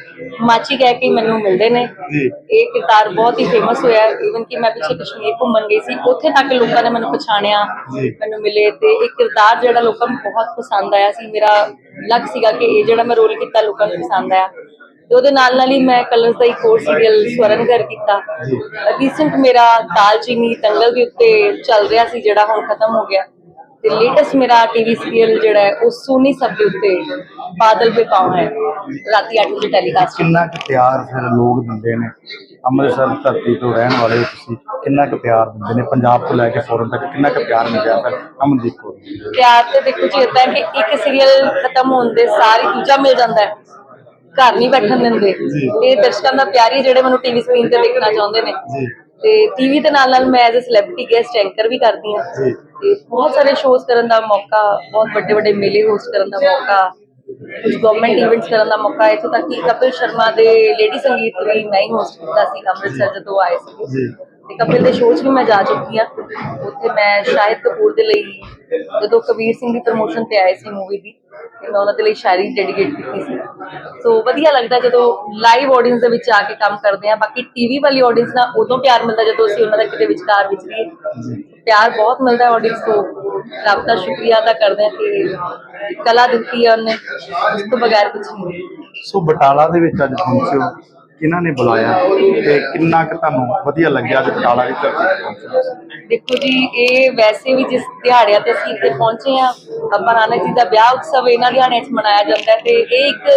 ਮਾਚੀ ਕਹਿ ਕੇ ਮੈਨੂੰ ਮਿਲਦੇ ਨੇ। ਜੀ। ਇਹ ਕਿਰਦਾਰ ਬਹੁਤ ਹੀ ਫੇਮਸ ਹੋਇਆ। ਇਵਨ ਕਿ ਮੈਂ ਪਿੱਛੇ ਕਸ਼ਮੀਰ ਘੁੰਮਣ ਗਈ ਸੀ ਉੱਥੇ ਤੱਕ ਲੋਕਾਂ ਨੇ ਮੈਨੂੰ ਪਛਾਣਿਆ। ਮੈਨੂੰ ਮਿਲੇ ਤੇ ਇਹ ਕਿਰਦਾਰ ਜਿਹੜਾ ਲੋਕਾਂ ਨੂੰ ਬਹੁਤ ਪਸੰਦ ਆਇਆ ਸੀ। ਮੇਰਾ ਲੱਕ ਸੀਗਾ ਕਿ ਇਹ ਜਿਹੜਾ ਮੈਂ ਰੋਲ ਕੀਤਾ ਲੋਕਾਂ ਨੂੰ ਪਸੰਦ ਆਇਆ। ਤੇ ਉਹਦੇ ਨਾਲ ਨਾਲ ਹੀ ਮੈਂ ਕਲਰਸ ਦਾ ਇੱਕ ਹੋਰ ਸੀਰੀਅਲ ਸਵਰਨਗਰ ਕੀਤਾ। ਰੀਸੈਂਟ ਮੇਰਾ ਦਾਲਚੀਨੀ ਦੰਗਲ ਦੇ ਉੱਤੇ ਚੱਲ ਰਿਹਾ ਸੀ ਜਿਹੜਾ ਹੁਣ ਖਤਮ ਹੋ ਗਿਆ। ਤੇ ਲੇਟੈਸਟ ਮੇਰਾ ਟੀਵੀ ਸੀਰੀਅਲ ਜਿਹੜਾ ਹੈ ਉਹ ਸੋਨੀ ਸਬ ਦੇ ਉੱਤੇ ਬਾਦਲ ਪੇ ਪਾਉ ਹੈ ਰਾਤੀ 8 ਵਜੇ ਟੈਲੀਕਾਸਟ ਕਿੰਨਾ ਕੁ ਪਿਆਰ ਫਿਰ ਲੋਕ ਦਿੰਦੇ ਨੇ? ਅੰਮ੍ਰਿਤਸਰ ਧਰਤੀ ਤੋਂ ਰਹਿਣ ਵਾਲੇ ਤੁਸੀਂ ਕਿੰਨਾ ਕੁ ਪਿਆਰ ਦਿੰਦੇ ਨੇ? ਪੰਜਾਬ ਤੋਂ ਲੈ ਕੇ ਫੋਰਨ ਤੱਕ ਕਿੰਨਾ ਕੁ ਪਿਆਰ ਮਿਲਿਆ ਫਿਰ? ਅਮਨਦੀਪ ਕੌਰ ਨੂੰ? ਪਿਆਰ ਤੇ ਦੇਖੋ ਜੀ ਹੈ ਕਿ ਇੱਕ ਸੀਰੀਅਲ ਖਤਮ ਹੋਣ ਦੇ ਸਾਰ ਦੂਜਾ ਮਿਲ ਜਾਂਦਾ ਹੈ। ਘਰ ਨਹੀਂ ਬੈਠਣ ਦਿੰਦੇ। ਇਹ ਦਰਸ਼ਕਾਂ ਦਾ ਪਿਆਰ ਜਿਹੜੇ ਮੈਨੂੰ ਟੀਵੀ ਸਕਰੀਨ ਤੇ ਦੇਖਣਾ ਚਾਹੁੰਦੇ ਨੇ। ਜੀ। ਤੇ ਟੀਵੀ ਦੇ ਨਾਲ ਨਾਲ ਮੈਂ as a celebrity guest anchor ਵੀ ਕਰਦੀ ਹਾਂ। ਤੇ ਬਹੁਤ ਸਾਰੇ ਸ਼ੋਜ਼ ਕਰਨ ਦਾ ਮੌਕਾ ਬਹੁਤ ਵੱਡੇ ਵੱਡੇ ਮੇਲੇ ਹੋਸਟ ਕਰਨ ਦਾ ਮੌਕਾ ਕੁਝ ਗਵਰਨਮੈਂਟ ਇਵੈਂਟਸ ਕਰਨ ਦਾ ਮੌਕਾ ਇੱਥੋਂ ਤੱਕ ਕਿ ਕਪਿਲ ਸ਼ਰਮਾ ਦੇ ਲੇਡੀ ਸੰਗੀਤ ਵੀ ਮੈਂ ਹੀ ਹੋਸਟ ਕੀਤਾ ਸੀ ਅੰਮ੍ਰਿਤਸਰ ਜਦੋਂ ਆਏ ਸੀ ਜੀ। ਤੇ ਕਪਿਲ ਦੇ ਸ਼ੋਅ 'ਚ ਵੀ ਮੈਂ ਜਾ ਚੁੱਕੀ ਆ ਉੱਥੇ ਮੈਂ ਸ਼ਾਹਿਦ ਕਪੂਰ ਦੇ ਲਈ ਜਦੋਂ ਕਬੀਰ ਸਿੰਘ ਦੀ ਪ੍ਰੋਮੋਸ਼ਨ ਤੇ ਆਏ ਸੀ ਮੂਵੀ ਦੀ, ਤੇ ਮੈਂ ਉਹਨਾਂ ਦੇ ਲਈ ਸ਼ਾਇਰੀ ਡੈਡੀਕੇਟ ਕੀਤੀ ਸੀ। ਸੋ ਵਧੀਆ ਲੱਗਦਾ ਜਦੋਂ ਲਾਈਵ ਆਡੀਅנס ਦੇ ਵਿੱਚ ਆ ਕੇ ਕੰਮ ਕਰਦੇ ਆ ਬਾਕੀ ਟੀਵੀ ਵਾਲੀ ਆਡੀਅנס ਨਾਲ ਉਦੋਂ ਪਿਆਰ ਮਿਲਦਾ ਜਦੋਂ ਅਸੀਂ ਉਹਨਾਂ ਦਾ ਕਿਤੇ ਵਿਚਕਾਰ ਵਿੱਚ ਵੀ ਪਿਆਰ ਬਹੁਤ ਮਿਲਦਾ ਆਡੀਅנס ਤੋਂ। ਰੱਬ ਦਾ ਸ਼ੁਕਰੀਆ ਅਦਾ ਕਰਦੇ ਆ ਕਿ ਕਲਾ ਦਿੱਤੀ ਹੈ ਉਹਨੇ, ਉਸ ਤੋਂ ਬਗੈਰ ਕੁਝ ਨਹੀਂ। ਸੋ ਬਟਾਲਾ ਦੇ ਵਿੱਚ ਅੱਜ ਪਹੁੰਚੇ ਕਿਹਨਾਂ ਨੇ ਬੁਲਾਇਆ ਤੇ ਕਿੰਨਾ ਕੁ ਤੁਹਾਨੂੰ ਵਧੀਆ ਲੱਗਿਆ ਅੱਜ ਬਟਾਲਾ ਦੀ ਧਰਤੀ ਤੇ ਪਹੁੰਚਣਾ ਦੇਖੋ ਜੀ, ਇਹ ਵੈਸੇ ਵੀ ਜਿਸ ਦਿਹਾੜਿਆਂ ਤੇ ਅਸੀਂ ਇੱਥੇ ਪਹੁੰਚੇ ਆ ਬਾਬਾ ਨਾਨਕ ਜੀ ਦਾ ਵਿਆਹ ਉਤਸਵ ਇਹਨਾਂ ਦਿਹਾੜਿਆਂ 'ਚ ਮਨਾਇਆ ਜਾਂਦਾ ਹੈ ਤੇ ਇਹ ਇੱਕ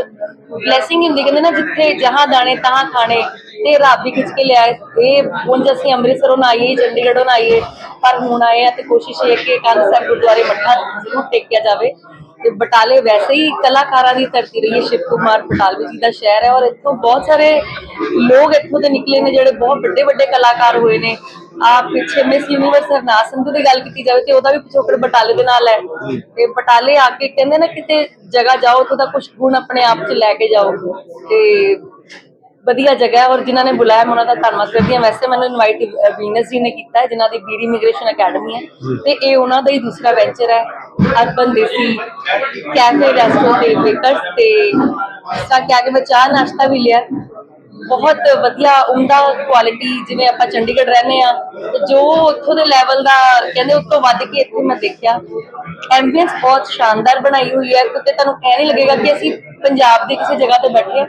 ਬਲੇਸਿੰਗ ਹੁੰਦੀ ਕਹਿੰਦੇ ਨਾ, ਜਿੱਥੇ ਜਹਾਂ ਦਾਣੇ ਤਹਾਂ ਖਾਣੇ, ਤੇ ਰੱਬ ਵੀ ਖਿੱਚ ਕੇ ਲਿਆਏ ਇਹ ਉਂਝ ਅਸੀਂ ਅੰਮ੍ਰਿਤਸਰੋਂ ਨਾ ਆਈਏ ਚੰਡੀਗੜ੍ਹੋਂ ਨਾ ਆਈਏ ਪਰ ਹੁਣ ਆਏ ਆ ਤੇ ਕੋਸ਼ਿਸ਼ ਇਹ ਕਿ ਕੰਨ ਸਾਹਿਬ ਗੁਰਦੁਆਰੇ ਮੱਥਾ ਜ਼ਰੂਰ ਟੇਕਿਆ ਜਾਵੇ। ਤੇ ਬਟਾਲੇ ਵੈਸੇ ਹੀ ਕਲਾਕਾਰਾਂ ਦੀ ਧਰਤੀ ਰਹੀ ਹੈ, ਸ਼ਿਵ ਕੁਮਾਰ ਬਟਾਲਵੀ ਜੀ ਦਾ ਸ਼ਹਿਰ ਹੈ ਔਰ ਇੱਥੋਂ ਬਹੁਤ ਸਾਰੇ ਲੋਕ ਇੱਥੋਂ ਦੇ ਨਿਕਲੇ ਨੇ ਜਿਹੜੇ ਬਹੁਤ ਵੱਡੇ ਵੱਡੇ ਕਲਾਕਾਰ ਹੋਏ ਨੇ। ਆ ਪਿੱਛੇ ਮਿਸ ਯੂਨੀਵਰਸ ਹਰਨਾਥ ਸੰਧੂ ਦੀ ਗੱਲ ਕੀਤੀ ਜਾਵੇ ਤੇ ਉਹਦਾ ਵੀ ਪਿਛੋਕੜ ਬਟਾਲੇ ਦੇ ਨਾਲ ਹੈ। ਤੇ ਬਟਾਲੇ ਆ ਕੇ ਕਹਿੰਦੇ ਨਾ ਕਿਤੇ ਜਗ੍ਹਾ ਜਾਓ, ਉੱਥੋਂ ਕੁਝ ਗੁਣ ਆਪਣੇ ਆਪ 'ਚ ਲੈ ਕੇ ਜਾਓ। ਤੇ ਵਧੀਆ ਜਗ੍ਹਾ ਹੈ ਔਰ ਜਿਨ੍ਹਾਂ ਨੇ ਬੁਲਾਇਆ ਮੈਂ ਉਹਨਾਂ ਦਾ ਧੰਨਵਾਦ ਕਰਦੀ ਹਾਂ। ਵੈਸੇ ਮੈਨੂੰ ਇਨਵਾਈਟ ਵੀਨਸ ਜੀ ਨੇ ਕੀਤਾ ਹੈ ਜਿਨ੍ਹਾਂ ਦੀ ਬੀਰੀ ਇਮੀਗ੍ਰੇਸ਼ਨ ਅਕੈਡਮੀ ਹੈ। ਤੇ ਇਹ ਉਹਨਾਂ ਦਾ ਹੀ ਦੂਸਰਾ ਵੈਂਚਰ ਹੈ ਅਰਬਨ ਦੇਸੀ ਕੈਫੇ ਰੈਸਟੋਰੈਂਟ ਤੇ ਬੇਕਰਸ ਤੇ ਸਾ ਕਿਆ ਕਿ ਮੈਂ ਚਾਹ ਨਾਸ਼ਤਾ ਵੀ ਲਿਆ। ਬਹੁਤ ਵਧੀਆ ਉਮਦਾ ਕੁਆਲਿਟੀ ਜਿਵੇਂ ਆਪਾਂ ਚੰਡੀਗੜ੍ਹ ਰਹਿੰਦੇ ਆ ਤੇ ਜੋ ਉੱਥੋਂ ਦੇ ਲੈਵਲ ਦਾ ਕਹਿੰਦੇ ਉਸ ਤੋਂ ਵੱਧ ਕੇ ਇੱਥੇ ਮੈਂ ਦੇਖਿਆ। ਐਂਬੀਐਂਸ ਬਹੁਤ ਸ਼ਾਨਦਾਰ ਬਣਾਈ ਹੋਈ ਹੈ। ਕਿਤੇ ਤੁਹਾਨੂੰ ਐ ਨਹੀਂ ਲੱਗੇਗਾ ਕਿ ਅਸੀਂ ਪੰਜਾਬ ਦੀ ਕਿਸੇ ਜਗ੍ਹਾ ਤੇ ਬੈਠੇ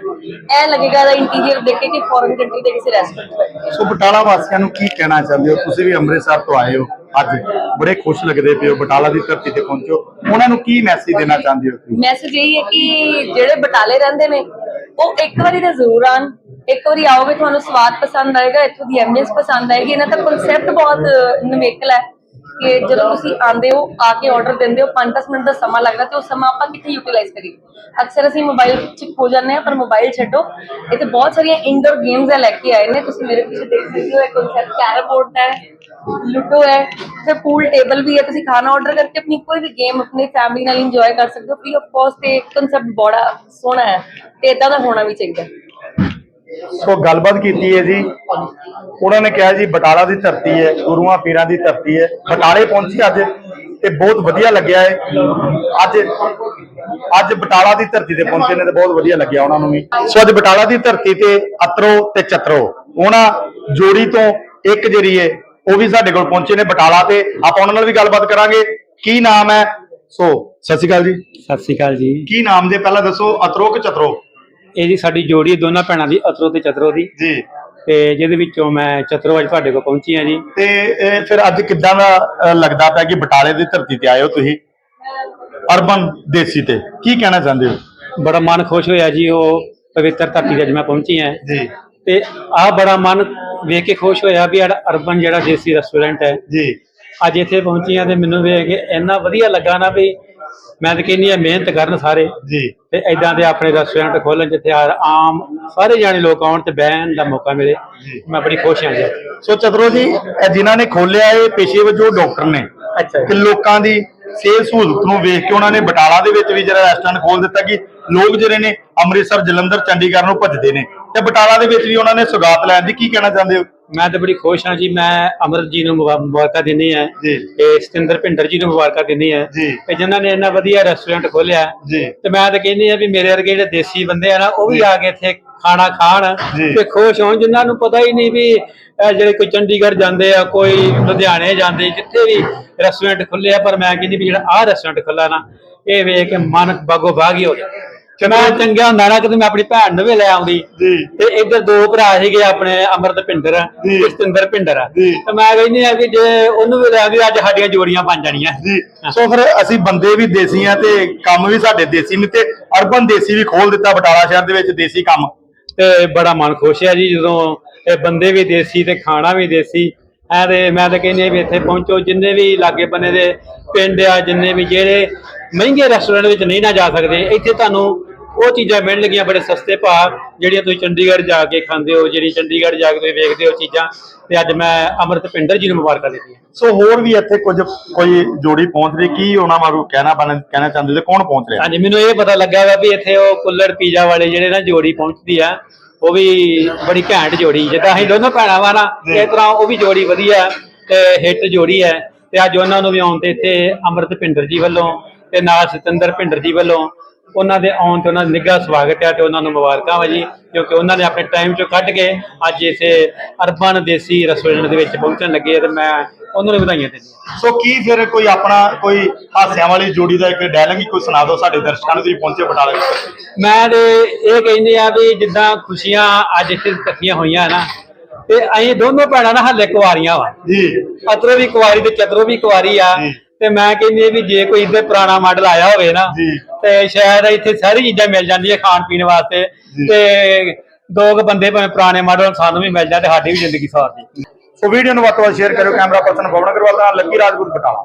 ਐ ਲੱਗੇਗਾ ਦਾ ਇੰਟੀਰੀਅਰ ਦੇਖ ਕੇ ਕਿ ਫੋਰਨ ਕੰਟਰੀ ਦੇ ਕਿਸੇ ਰੈਸਟੋਰੈਂਟ ਬੈਠੇ ਸੋ ਬਟਾਲਾ ਵਾਸੀਆਂ ਨੂੰ ਕੀ ਕਹਿਣਾ ਚਾਹੁੰਦੇ ਹੋ? ਤੁਸੀਂ ਵੀ ਅੰਮ੍ਰਿਤਸਰ ਤੋਂ ਆਏ ਹੋ ਅੱਜ। ਬੜੇ ਖੁਸ਼ ਲੱਗਦੇ ਹੋ ਬਟਾਲਾ ਦੀ ਧਰਤੀ ਤੇ ਪਹੁੰਚੋ। ਉਹਨਾਂ ਨੂੰ ਕੀ ਮੈਸੇਜ ਦੇਣਾ ਚਾਹੁੰਦੇ ਹੋ ਤੁਸੀਂ? ਮੈਸੇਜ ਇਹ ਹੈ ਕਿ ਜਿਹੜੇ ਬਟਾਲੇ ਰਹਿੰਦੇ ਨੇ ਉਹ ਇੱਕ ਵਾਰੀ ਤਾਂ ਜ਼ਰੂਰ ਆਣ ਇੱਕ ਵਾਰੀ ਆਓਗੇ ਤੁਹਾਨੂੰ ਸਵਾਦ ਪਸੰਦ ਆਏਗਾ ਇੱਥੋਂ ਦੀ ਐਮਬੀਐਂਸ ਪਸੰਦ ਆਏਗੀ। ਇਹਨਾਂ ਦਾ ਕਨਸੈਪਟ ਬਹੁਤ ਨਵੇਕਲ ਹੈ। ਕਿ ਜਦੋਂ ਤੁਸੀਂ ਆਂਦੇ ਹੋ, ਆ ਕੇ ਆਰਡਰ ਦਿੰਦੇ ਹੋ 5-10 ਮਿੰਟ ਦਾ ਸਮਾਂ ਲੱਗਦਾ ਤੇ ਉਹ ਸਮਾਂ ਆਪਾਂ ਕਿੱਥੇ ਯੂਟਿਲਾਈਜ਼ ਕਰੀਏ? ਅਕਸਰ ਅਸੀਂ ਮੋਬਾਈਲ 'ਚ ਖੋ ਜਾਂਦੇ ਆ ਪਰ ਮੋਬਾਈਲ ਛੱਡੋ। ਇੱਥੇ ਬਹੁਤ ਸਾਰੀਆਂ ਇੰਡੋਰ ਗੇਮਸ ਹੈ ਲੈ ਕੇ ਆਏ ਨੇ। ਤੁਸੀਂ ਮੇਰੇ ਪਿੱਛੇ ਦੇਖ ਸਕਦੇ ਹੋ ਇਹ ਕਨਸੈਪਟ ਕੈਰਮ ਬੋਰਡ ਹੈ ਲੂਡੋ ਹੈ, ਫਿਰ ਪੂਲ ਟੇਬਲ ਵੀ ਹੈ। ਤੁਸੀਂ ਖਾਣਾ ਆਰਡਰ ਕਰਕੇ ਆਪਣੀ ਕੋਈ ਵੀ ਗੇਮ ਆਪਣੀ ਫੈਮਿਲੀ ਨਾਲ ਇੰਜੋਏ ਕਰ ਸਕਦੇ ਹੋ। ਫ੍ਰੀ ਆਫ ਕਾਸਟ ਤੇ ਕਨਸੈਪਟ ਬੜਾ ਸੋਹਣਾ ਹੈ ਤੇ ਇਦਾਂ ਦਾ ਹੋਣਾ ਵੀ ਚਾਹੀਦਾ। ਸੋ ਗੱਲਬਾਤ ਕੀਤੀ ਹੈ ਜੀ। ਉਹਨਾਂ ਨੇ ਕਿਹਾ ਜੀ ਬਟਾਲਾ ਦੀ ਧਰਤੀ ਹੈ ਗੁਰੂਆਂ ਪੀਰਾਂ ਦੀ ਧਰਤੀ ਹੈ। ਬਟਾਲੇ ਪਹੁੰਚੀ ਅੱਜ ਤੇ ਬਹੁਤ ਵਧੀਆ ਲੱਗਿਆ ਹੈ। ਅੱਜ ਅੱਜ ਬਟਾਲਾ ਦੀ ਧਰਤੀ ਤੇ ਪਹੁੰਚੇ ਨੇ ਤੇ ਬਹੁਤ ਵਧੀਆ ਲੱਗਿਆ ਉਹਨਾਂ ਨੂੰ ਵੀ। ਸੋ ਅੱਜ ਬਟਾਲਾ ਦੀ ਧਰਤੀ ਤੇ ਅਤਰੋ ਤੇ ਚਤਰੋ ਉਹਨਾਂ ਜੋੜੀ ਤੋਂ ਇੱਕ ਜਰੀਏ ਉਹ ਵੀ ਸਾਡੇ ਕੋਲ ਪਹੁੰਚੇ ਨੇ ਬਟਾਲਾ ਤੇ। ਆਪਾਂ ਉਹਨਾਂ ਨਾਲ ਵੀ ਗੱਲਬਾਤ ਕਰਾਂਗੇ। ਕੀ ਨਾਮ ਹੈ? ਸੋ ਸਤਿ ਸ਼੍ਰੀ ਅਕਾਲ ਜੀ। ਸਤਿ ਸ੍ਰੀ ਅਕਾਲ ਜੀ। ਕੀ ਨਾਮ ਦੇ? ਪਹਿਲਾਂ ਦੱਸੋ ਅਤਰੋ ਕਿ ਚਤਰੋ? ਇਹ ਜੀ ਸਾਡੀ ਜੋੜੀ ਹੈ ਦੋਨਾਂ ਭੈਣਾਂ ਦੀ ਅਤਰੋ ਤੇ ਚਤਰੋ ਦੀ। ਜੀ। ਤੇ ਜਿਹਦੇ ਵਿੱਚੋਂ ਮੈਂ ਚਤਰੋ ਅੱਜ ਤੁਹਾਡੇ ਕੋਲ ਪਹੁੰਚੀ ਹਾਂ ਜੀ। ਤੇ ਇਹ ਫਿਰ ਅੱਜ ਕਿੱਦਾਂ ਦਾ ਅ, ਲੱਗਦਾ ਪਿਆ ਕਿ ਬਟਾਲੇ ਦੀ ਧਰਤੀ ਤੇ ਆਏ ਹੋ ਤੁਸੀਂ? ਅਰਬਨ ਦੇਸੀ ਤੇ ਕੀ ਕਹਿਣਾ ਚਾਹੁੰਦੇ ਹੋ? ਬੜਾ ਮਨ ਖੁਸ਼ ਹੋਇਆ ਜੀ ਉਹ ਪਵਿੱਤਰ ਧਰਤੀ ਤੇ ਅੱਜ ਮੈਂ ਪਹੁੰਚੀ ਹਾਂ। ਜੀ। ਤੇ ਆ ਬੜਾ ਮਨ ਵੇਖ ਕੇ ਖੁਸ਼ ਹੋਇਆ ਵੀ ਜਿਹੜਾ ਅਰਬਨ ਜਿਹੜਾ ਦੇਸੀ ਰੈਸਟੋਰੈਂਟ ਹੈ। ਜੀ। ਅੱਜ ਇੱਥੇ ਪਹੁੰਚੀ ਹਾਂ ਤੇ ਮੈਨੂੰ ਵੇਖ ਕੇ ਇੰਨਾ ਵਧੀਆ ਲੱਗਾ ਨਾ ਵੀ ਮੈਂ ਤਾਂ ਕਹਿੰਦੀ ਆ ਮਿਹਨਤ ਕਰਨ ਸਾਰੇ। ਜੀ। ਤੇ ਐਦਾਂ ਦੇ ਆਪਣੇ ਰੈਸਟੋਰੈਂਟ ਖੋਲਣ ਜਿੱਥੇ ਆ- ਆਮ ਸਾਰੇ ਜਾਣੇ ਲੋਕ ਆਉਣ ਤੇ ਬਹਿਣ ਦਾ ਮੌਕਾ ਮਿਲੇ। ਮੈਂ ਬੜੀ ਖੁਸ਼ ਹਾਂ ਜੀ। ਸੋ ਚਤਰੋ ਜੀ ਇਹ ਜਿਨ੍ਹਾਂ ਨੇ ਖੋਲਿਆ ਇਹ ਪੇਸ਼ੇ ਵਜੋਂ ਡਾਕਟਰ ਨੇ। ਅੱਛਾ ਕਿ ਲੋਕਾਂ ਦੀ ਸਿਹਤ ਸਹੂਲਤ ਨੂੰ ਵੇਖ ਕੇ ਉਹਨਾਂ ਨੇ ਬਟਾਲਾ ਦੇ ਵਿੱਚ ਵੀ ਜਿਹੜਾ ਰੈਸਟੋਰੈਂਟ ਖੋਲ ਦਿੱਤਾ ਕਿ ਲੋਕ ਜਿਹੜੇ ਨੇ ਅੰਮ੍ਰਿਤਸਰ ਜਲੰਧਰ ਚੰਡੀਗੜ੍ਹ ਨੂੰ ਭੱਜਦੇ ਨੇ। ਤੇ ਬਟਾਲਾ ਦੇ ਵਿੱਚ ਵੀ ਉਹਨਾਂ ਨੇ ਸੁਗਾਤ ਲੈਣ ਦੀ ਕੀ ਕਹਿਣਾ ਚਾਹੁੰਦੇ ਹੋ? ਮੈਂ ਤਾਂ ਬੜੀ ਖੁਸ਼ ਹਾਂ ਜੀ ਮੈਂ ਅਮਰਤ ਜੀ ਨੂੰ ਮੁਬਾ- ਮੁਬਾਰਕਾਂ ਦਿੰਦੀ ਹਾਂ ਜੀ। ਤੇ ਸਤਿੰਦਰ ਭਿੰਡਰ ਜੀ ਨੂੰ ਮੁਬਾਰਕਾਂ ਹਾਂ ਜੀ। ਤੇ ਜਿਨ੍ਹਾਂ ਨੇ ਇੰਨਾ ਵਧੀਆ ਰੈਸਟੋਰੈਂਟ ਖੋਲਿਆ ਜੀ। ਤੇ ਮੈਂ ਤਾਂ ਕਹਿੰਦੀ ਆ ਵੀ ਮੇਰੇ ਵਰਗੇ ਜਿਹੜੇ ਦੇਸੀ ਬੰਦੇ ਆ ਨਾ ਉਹ ਵੀ ਆ ਕੇ ਇੱਥੇ ਖਾਣਾ ਖਾਣ। ਤੇ ਖੁਸ਼ ਹੋਣ ਜਿਨ੍ਹਾਂ ਨੂੰ ਪਤਾ ਹੀ ਨਹੀਂ ਵੀ ਜਿਹੜੇ ਕੋਈ ਚੰਡੀਗੜ੍ਹ ਜਾਂਦੇ ਆ ਕੋਈ ਲੁਧਿਆਣੇ ਜਾਂਦੇ ਜਿੱਥੇ ਵੀ ਰੈਸਟੋਰੈਂਟ ਖੁੱਲੇ ਆ ਪਰ ਮੈਂ ਕਹਿੰਦੀ ਵੀ ਜਿਹੜਾ ਆਹ ਰੈਸਟੋਰੈਂਟ ਖੁੱਲਾ ਨਾ ਇਹ ਵੇਖ ਕੇ ਮਨ ਬਾਗੋ ਬਾਗ ਹੋ ਜਾਂਦਾ ਮੈਂ ਚੰਗਾ ਹੁੰਦਾ ਨਾ ਕਿ ਮੈਂ ਆਪਣੀ ਭੈਣ ਨੂੰ ਵੀ ਲੈ ਆਉਂਦੀ। ਜੀ। ਤੇ ਇੱਧਰ ਦੋ ਭਰਾ ਸੀਗੇ ਆਪਣੇ ਅਮਰਤ ਭਿੰਦਰ ਜੀ। ਤੇ ਸਤਿੰਦਰ ਭਿੰਦਰ। ਜੀ। ਤੇ ਮੈਂ ਕਹਿੰਦੀ ਆ ਕਿ ਜੇ ਉਹਨੂੰ ਵੀ ਲੈ ਆਉਂਦੀ ਅੱਜ ਸਾਡੀਆਂ ਜੋੜੀਆਂ ਬਣ ਜਾਣੀਆਂ। ਜੀ। ਸੋ ਫਿਰ ਅਸੀਂ ਬੰਦੇ ਵੀ ਦੇਸੀ ਆ ਤੇ ਕੰਮ ਵੀ ਸਾਡੇ ਦੇਸੀ ਨੇ ਤੇ ਅਰਬਨ ਦੇਸੀ ਵੀ ਖੋਲ ਦਿੱਤਾ ਬਟਾਲਾ ਸ਼ਹਿਰ ਦੇ ਵਿੱਚ ਦੇਸੀ ਕੰਮ। ਤੇ ਬੜਾ ਮਨ ਖੁਸ਼ ਹੈ ਜੀ ਜਦੋਂ ਇਹ ਬੰਦੇ ਵੀ ਦੇਸੀ ਤੇ ਖਾਣਾ ਵੀ ਦੇਸੀ। ਐ ਤੇ ਮੈਂ ਤਾਂ ਕਹਿੰਦੀ ਹਾਂ ਵੀ ਇੱਥੇ ਪਹੁੰਚੋ ਜਿੰਨੇ ਵੀ ਲਾਗੇ ਬੰਨੇ ਦੇ ਪਿੰਡ ਆ ਜਿੰਨੇ ਵੀ ਜਿਹੜੇ ਮਹਿੰਗੇ ਰੈਸਟੋਰੈਂਟ ਵਿੱਚ ਨਹੀਂ ਨਾ ਜਾ ਸਕਦੇ ਇੱਥੇ ਤੁਹਾਨੂੰ ਉਹ ਚੀਜ਼ਾਂ ਮਿਲਣਗੀਆਂ ਬੜੇ ਸਸਤੇ ਭਾਅ ਜਿਹੜੀਆਂ ਤੁਸੀਂ ਚੰਡੀਗੜ੍ਹ ਜਾ ਕੇ ਖਾਂਦੇ ਹੋ ਜਿਹੜੀ ਚੰਡੀਗੜ੍ਹ ਜਾ ਕੇ ਤੁਸੀਂ ਵੇਖਦੇ ਹੋ ਚੀਜ਼ਾਂ ਤੇ ਅੱਜ ਮੈਂ ਅਮਰਤ ਜੀ ਨੂੰ ਮੁਬਾਰਕਾਂ ਦਿੱਤੀਆਂ। ਸੋ ਹੋਰ ਵੀ ਇੱਥੇ ਕੁਝ ਕੋਈ ਜੋੜੀ ਪਹੁੰਚ ਰਹੀ? ਕੀ ਉਹਨਾਂ ਬਾਰੇ ਕਹਿਣਾ ਬਣ- ਕਹਿਣਾ ਚਾਹੁੰਦੇ ਤੇ ਕੌਣ ਪਹੁੰਚ ਰਿਹਾ? ਹਾਂਜੀ ਮੈਨੂੰ ਇਹ ਪਤਾ ਲੱਗਾ ਵਾ ਵੀ ਇੱਥੇ ਉਹ ਕੁੱਲੜ ਪੀਜ਼ਾ ਵਾਲੇ ਜਿਹੜੇ ਨਾ ਜੋੜੀ ਪਹੁੰਚਦੀ ਆ ਉਹ ਵੀ ਬੜੀ ਘੈਂਟ ਜੋੜੀ ਜਿੱਦਾਂ ਅਸੀਂ ਦੋਨੋਂ ਭੈਣਾਂ ਵਾ ਨਾ ਇਸ ਤਰ੍ਹਾਂ ਉਹ ਵੀ ਜੋੜੀ ਵਧੀਆ ਤੇ ਹਿੱਟ ਜੋੜੀ ਹੈ। ਤੇ ਅੱਜ ਉਹਨਾਂ ਨੂੰ ਵੀ ਆਉਣ ਤੇ ਇੱਥੇ ਅਮਰਤ ਭਿੰਡਰ ਜੀ ਵੱਲੋਂ ਤੇ ਨਾਲ ਸਤਿੰਦਰ ਭਿੰਡਰ ਜੀ ਵੱਲੋਂ ਉਹਨਾਂ ਦੇ ਆਉਣ ਤੇ ਉਹਨਾਂ ਦਾ ਨਿੱਘਾ ਸਵਾਗਤ ਹੈ ਤੇ ਉਹਨਾਂ ਨੂੰ ਮੁਬਾਰਕਾਂ ਵਾ ਜੀ ਕਿਉਂਕਿ ਉਹਨਾਂ ਨੇ ਆਪਣੇ ਟਾਈਮ ਚੋਂ ਕੱਢ ਕੇ ਅੱਜ ਇਸੇ ਅਰਬਨ ਦੇਸੀ ਰੈਸਟੋਰੈਂਟ ਦੇ ਵਿੱਚ ਪਹੁੰਚਣ ਲੱਗੇ ਤੇ ਮੈਂ ਉਹਨਾਂ ਨੂੰ ਵਧਾਈਆਂ ਦਿੰਦੇ ਸੋ ਕੀ ਫਿਰ ਕੋਈ ਆਪਣਾ ਕੋਈ ਹਾਸਿਆਂ ਵਾਲੀ ਜੋੜੀ ਦਾ ਇੱਕ ਡਾਇਲੌਗ ਹੀ ਕੋਈ ਸੁਣਾ ਦਿਓ ਸਾਡੇ ਦਰਸ਼ਕਾਂ ਨੂੰ ਤੁਸੀਂ ਪਹੁੰਚੇ ਬਟਾਲੇ ਵਿੱਚ। ਮੈਂ ਤੇ ਇਹ ਕਹਿੰਦੇ ਆ ਵੀ ਜਿੱਦਾਂ ਖੁਸ਼ੀਆਂ ਅੱਜ ਇੱਥੇ ਇਕੱਠੀਆਂ ਹੋਈਆਂ ਨਾ ਤੇ ਅਸੀਂ ਦੋਨੋਂ ਭੈਣਾਂ ਨਾ ਹੱਲੇ ਕੁਆਰੀਆਂ ਵਾ। ਜੀ। ਅਤਰੋ ਵੀ ਕੁਆਰੀ ਤੇ ਚਤਰੋ ਵੀ ਕੁਆਰੀ ਆ। ਤੇ ਮੈਂ ਕਹਿੰਦੀ ਆ ਵੀ ਜੇ ਕੋਈ ਇੱਧਰ ਪੁਰਾਣਾ ਮਾਡਲ ਆਇਆ ਹੋਵੇ ਨਾ। ਤੇ ਸ਼ਾਇਦ ਇੱਥੇ ਸਾਰੀ ਚੀਜ਼ਾਂ ਮਿਲ ਜਾਂਦੀਆਂ ਖਾਣ ਪੀਣ ਵਾਸਤੇ। ਤੇ ਦੋ ਕੁ ਬੰਦੇ ਭਾਵੇਂ ਪੁਰਾਣੇ ਮਾਡਲ ਸਾਨੂੰ ਵੀ ਮਿਲ ਜਾਣ ਤੇ ਸਾਡੀ ਵੀ ਜ਼ਿੰਦਗੀ ਸਾਰਦੀ ਸੋ ਵੀਡੀਓ ਨੂੰ ਵੱਧ ਤੋਂ ਵੱਧ ਸ਼ੇਅਰ ਕਰਿਓ ਕੈਮਰਾ ਪਰਸਨ ਪਵਨ ਅਗਰਵਾਲ ਦਾ ਲੱਕੀ ਰਾਜਪੂਤ ਬਟਾਲਾ